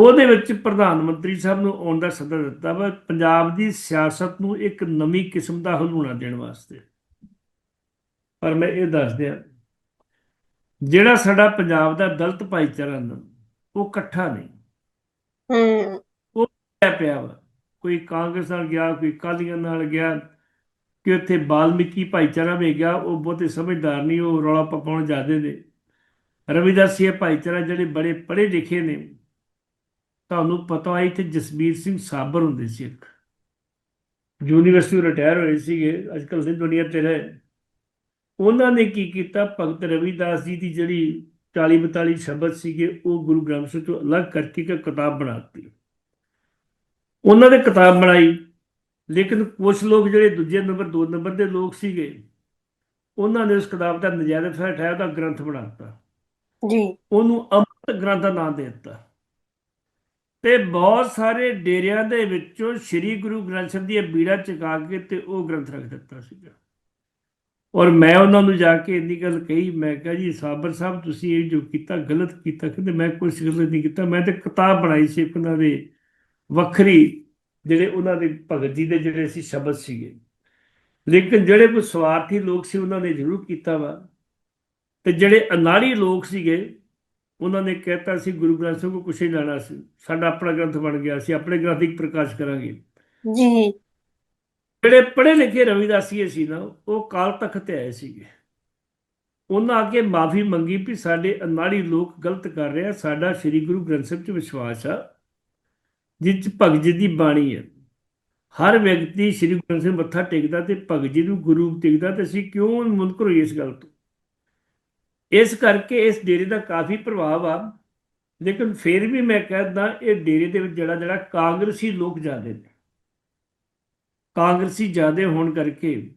ਉਹਦੇ ਵਿੱਚ ਪ੍ਰਧਾਨ ਮੰਤਰੀ ਸਾਹਿਬ ਨੂੰ ਆਉਣ ਦਾ ਸੱਦਾ ਦਿੱਤਾ ਵਾ ਪੰਜਾਬ ਦੀ ਸਿਆਸਤ ਨੂੰ ਇੱਕ ਨਵੀਂ ਕਿਸਮ ਦਾ ਹਲੂਣਾ ਦੇਣ ਵਾਸਤੇ। ਪਰ ਮੈਂ ਇਹ ਦੱਸ ਦਿਆਂ ਜਿਹੜਾ ਸਾਡਾ ਪੰਜਾਬ ਦਾ ਦਲਿਤ ਭਾਈਚਾਰਾ ਨਾ ਉਹ ਇਕੱਠਾ ਨਹੀਂ। ਹੂੰ। ਪਿਆ ਪਿਆ ਵਾ। ਕੋਈ ਕਾਂਗਰਸ ਨਾਲ ਗਿਆ ਕੋਈ ਕਾਲੀਆਂ ਨਾਲ ਗਿਆ ਕਿ ਉੱਥੇ ਬਾਲਮਿਕੀ ਭਾਈਚਾਰਾ ਵੀ ਗਿਆ ਉਹ ਬਹੁਤੇ ਸਮਝਦਾਰ ਨਹੀਂ ਉਹ ਰੌਲਾ ਪਾਉਣ ਜਾਂਦੇ ਨੇ। ਰਵਿਦਾਸੀਆ ਭਾਈਚਾਰਾ ਜਿਹੜੇ ਬੜੇ ਪੜ੍ਹੇ ਲਿਖੇ ਨੇ ਤੁਹਾਨੂੰ ਪਤਾ ਹੈ ਇੱਥੇ ਜਸਬੀਰ ਸਿੰਘ ਸਾਬਰ ਹੁੰਦੇ ਸੀ ਇੱਕ। ਯੂਨੀਵਰਸਿਟੀ ਰਿਟਾਇਰ ਹੋਏ ਸੀਗੇ ਅੱਜ ਕੱਲ੍ਹ ਦੀ ਦੁਨੀਆ ਤੇ ਰਹੇ। ਉਹਨਾਂ ਨੇ ਕੀ ਕੀਤਾ? ਭਗਤ ਰਵਿਦਾਸ ਜੀ ਦੀ ਜਿਹੜੀ 40 42 ਸ਼ਬਦ ਸੀਗੇ ਉਹ ਗੁਰੂ ਗ੍ਰੰਥ ਸਾਹਿਬ ਤੋਂ ਅਲੱਗ ਕਰਕੇ ਇੱਕ ਕਿਤਾਬ ਬਣਾਤੀ ਉਹਨਾਂ ਨੇ ਕਿਤਾਬ ਬਣਾਈ ਲੇਕਿਨ ਕੁਝ ਲੋਕ ਜਿਹੜੇ ਦੂਜੇ ਨੰਬਰ ਦੋ ਨੰਬਰ ਦੇ ਲੋਕ ਸੀਗੇ ਉਹਨਾਂ ਨੇ ਉਸ ਕਿਤਾਬ ਦਾ ਨਜਾਇਜ਼ ਫਾਇਦਾ ਉਠਾਇਆ ਉਹਦਾ ਗ੍ਰੰਥ ਬਣਾਤਾ ਜੀ। ਉਹਨੂੰ ਅੰਮ੍ਰਿਤ ਗ੍ਰੰਥ ਦਾ ਨਾਮ ਦੇ ਦਿੱਤਾ। ਤੇ ਬਹੁਤ ਸਾਰੇ ਡੇਰਿਆਂ ਦੇ ਵਿੱਚੋਂ ਸ੍ਰੀ ਗੁਰੂ ਗ੍ਰੰਥ ਸਾਹਿਬ ਦੀ ਬੀੜਾ ਚਕਾ ਕੇ ਤੇ ਉਹ ਗ੍ਰੰਥ ਰੱਖ ਦਿੱਤਾ ਸੀਗਾ। ਔਰ ਮੈਂ ਉਹਨਾਂ ਨੂੰ ਜਾ ਕੇ ਇੰਨੀ ਗੱਲ ਕਹੀ, ਮੈਂ ਕਿਹਾ ਜੀ ਸਾਬਰ ਸਾਹਿਬ, ਤੁਸੀਂ ਇਹ ਜੋ ਕੀਤਾ, ਗਲਤ ਕੀਤਾ, ਕਹਿੰਦੇ ਮੈਂ ਕੋਈ ਗਲਤ ਨਹੀਂ ਕੀਤਾ। ਮੈਂ ਤੇ ਕਿਤਾਬ ਬਣਾਈ ਸੀ ਉਹਨਾਂ ਦੇ ਵੱਖਰੀ, ਜਿਹੜੇ ਉਹਨਾਂ ਦੇ ਭਗਤ ਜੀ ਦੇ ਜਿਹੜੇ ਸੀ ਸ਼ਬਦ ਸੀਗੇ। ਲੇਕਿਨ ਜਿਹੜੇ ਕੋਈ ਸਵਾਰਥੀ ਲੋਕ ਸੀ, ਉਹਨਾਂ ਨੇ ਜ਼ਰੂਰ ਕੀਤਾ ਵਾ। ਤੇ ਜਿਹੜੇ ਅਨਾੜੀ ਲੋਕ ਸੀਗੇ, ਉਹਨਾਂ ਨੇ ਕਹਿਤਾ ਸੀ, ਗੁਰੂ ਗ੍ਰੰਥ ਸਾਹਿਬ ਕੋ ਕੁਛ ਨਹੀਂ ਲੈਣਾ ਸੀ। ਸਾਡਾ ਆਪਣਾ ਗ੍ਰੰਥ ਬਣ ਗਿਆ ਸੀ ਆਪਣੇ ਗ੍ਰੰਥ ਦੀ ਪ੍ਰਕਾਸ਼ ਕਰਾਂਗੇ। ਜੀ। ਜਿਹੜੇ ਪੜ੍ਹੇ ਲਿਖੇ ਰਵਿਦਾਸੀਏ ਸੀ ਨਾ, ਉਹ ਕਾਲ ਤਖਤ ਤੇ ਆਏ ਸੀਗੇ। ਉਹਨਾਂ ਆ ਕੇ ਮਾਫੀ ਮੰਗੀ ਵੀ ਸਾਡੇ ਅਨਾੜੀ ਲੋਕ ਗਲਤ ਕਰ ਰਹੇ ਆ, ਸਾਡਾ ਸ੍ਰੀ ਗੁਰੂ ਗ੍ਰੰਥ ਸਾਹਿਬ 'ਚ ਵਿਸ਼ਵਾਸ ਆ, ਜਿਸ 'ਚ ਭਗਤ ਜੀ ਦੀ ਬਾਣੀ ਹੈ ਹਰ ਵਿਅਕਤੀ ਸ੍ਰੀ ਗੁਰੂ ਗ੍ਰੰਥ ਸਾਹਿਬ ਮੱਥਾ ਟੇਕਦਾ ਤੇ ਭਗਤ ਜੀ ਨੂੰ ਗੁਰੂ ਟੇਕਦਾ ਤੇ ਅਸੀਂ ਕਿਉਂ ਮੁਨਕਰ ਹੋਈਏ ਇਸ ਗੱਲ ਤੋਂ? ਇਸ ਕਰਕੇ ਇਸ ਡੇਰੇ ਦਾ ਕਾਫੀ ਪ੍ਰਭਾਵ ਆ। ਲੇਕਿਨ ਫਿਰ ਵੀ ਮੈਂ ਕਹਿੰਦਾ, ਇਹ ਡੇਰੇ ਦੇ ਵਿੱਚ ਜਿਹੜਾ ਜਿਹੜਾ ਕਾਂਗਰਸੀ ਲੋਕ ਜ਼ਿਆਦੇ ਨੇ ਕਾਂਗਰਸੀ ਜ਼ਿਆਦੇ ਹੋਣ ਕਰਕੇ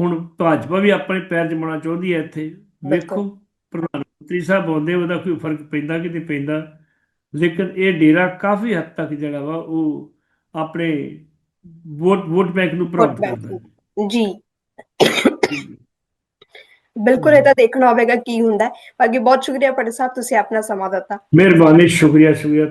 ਹੁਣ ਭਾਜਪਾ ਵੀ ਆਪਣੇ ਪੈਰ ਜਮਾਉਣਾ ਚਾਹੁੰਦੀ ਹੈ ਇੱਥੇ। ਵੇਖੋ ਪ੍ਰਧਾਨ ਮੰਤਰੀ ਸਾਹਿਬ ਆਉਂਦੇ ਉਹਦਾ ਕੋਈ ਫ਼ਰਕ ਪੈਂਦਾ ਕਿ ਨਹੀਂ ਪੈਂਦਾ? ਲੇਕਿਨ ਇਹ ਡੇਰਾ ਕਾਫੀ ਹੱਦ ਤੱਕ ਜਿਹੜਾ ਵਾ ਉਹ ਆਪਣੇ ਵੋਟ ਵੋਟ ਬੈਂਕ ਨੂੰ ਪ੍ਰਭਾਵਿਤ ਬੈਂਕ ਕਰਦਾ। ਜੀ। ਬਿਲਕੁਲ ਇਹ ਤਾਂ ਦੇਖਣਾ ਹੋਵੇਗਾ ਕੀ ਹੁੰਦਾ ਬਾਕੀ ਬਹੁਤ ਸ਼ੁਕਰੀਆ ਪਟੇ ਸਾਹਿਬ ਤੁਸੀਂ ਆਪਣਾ ਸਮਾਂ ਦਿੱਤਾ। ਮਿਹਰਬਾਨੀ ਸ਼ੁਕਰੀਆ ਸ਼ੁਕਰੀਆ।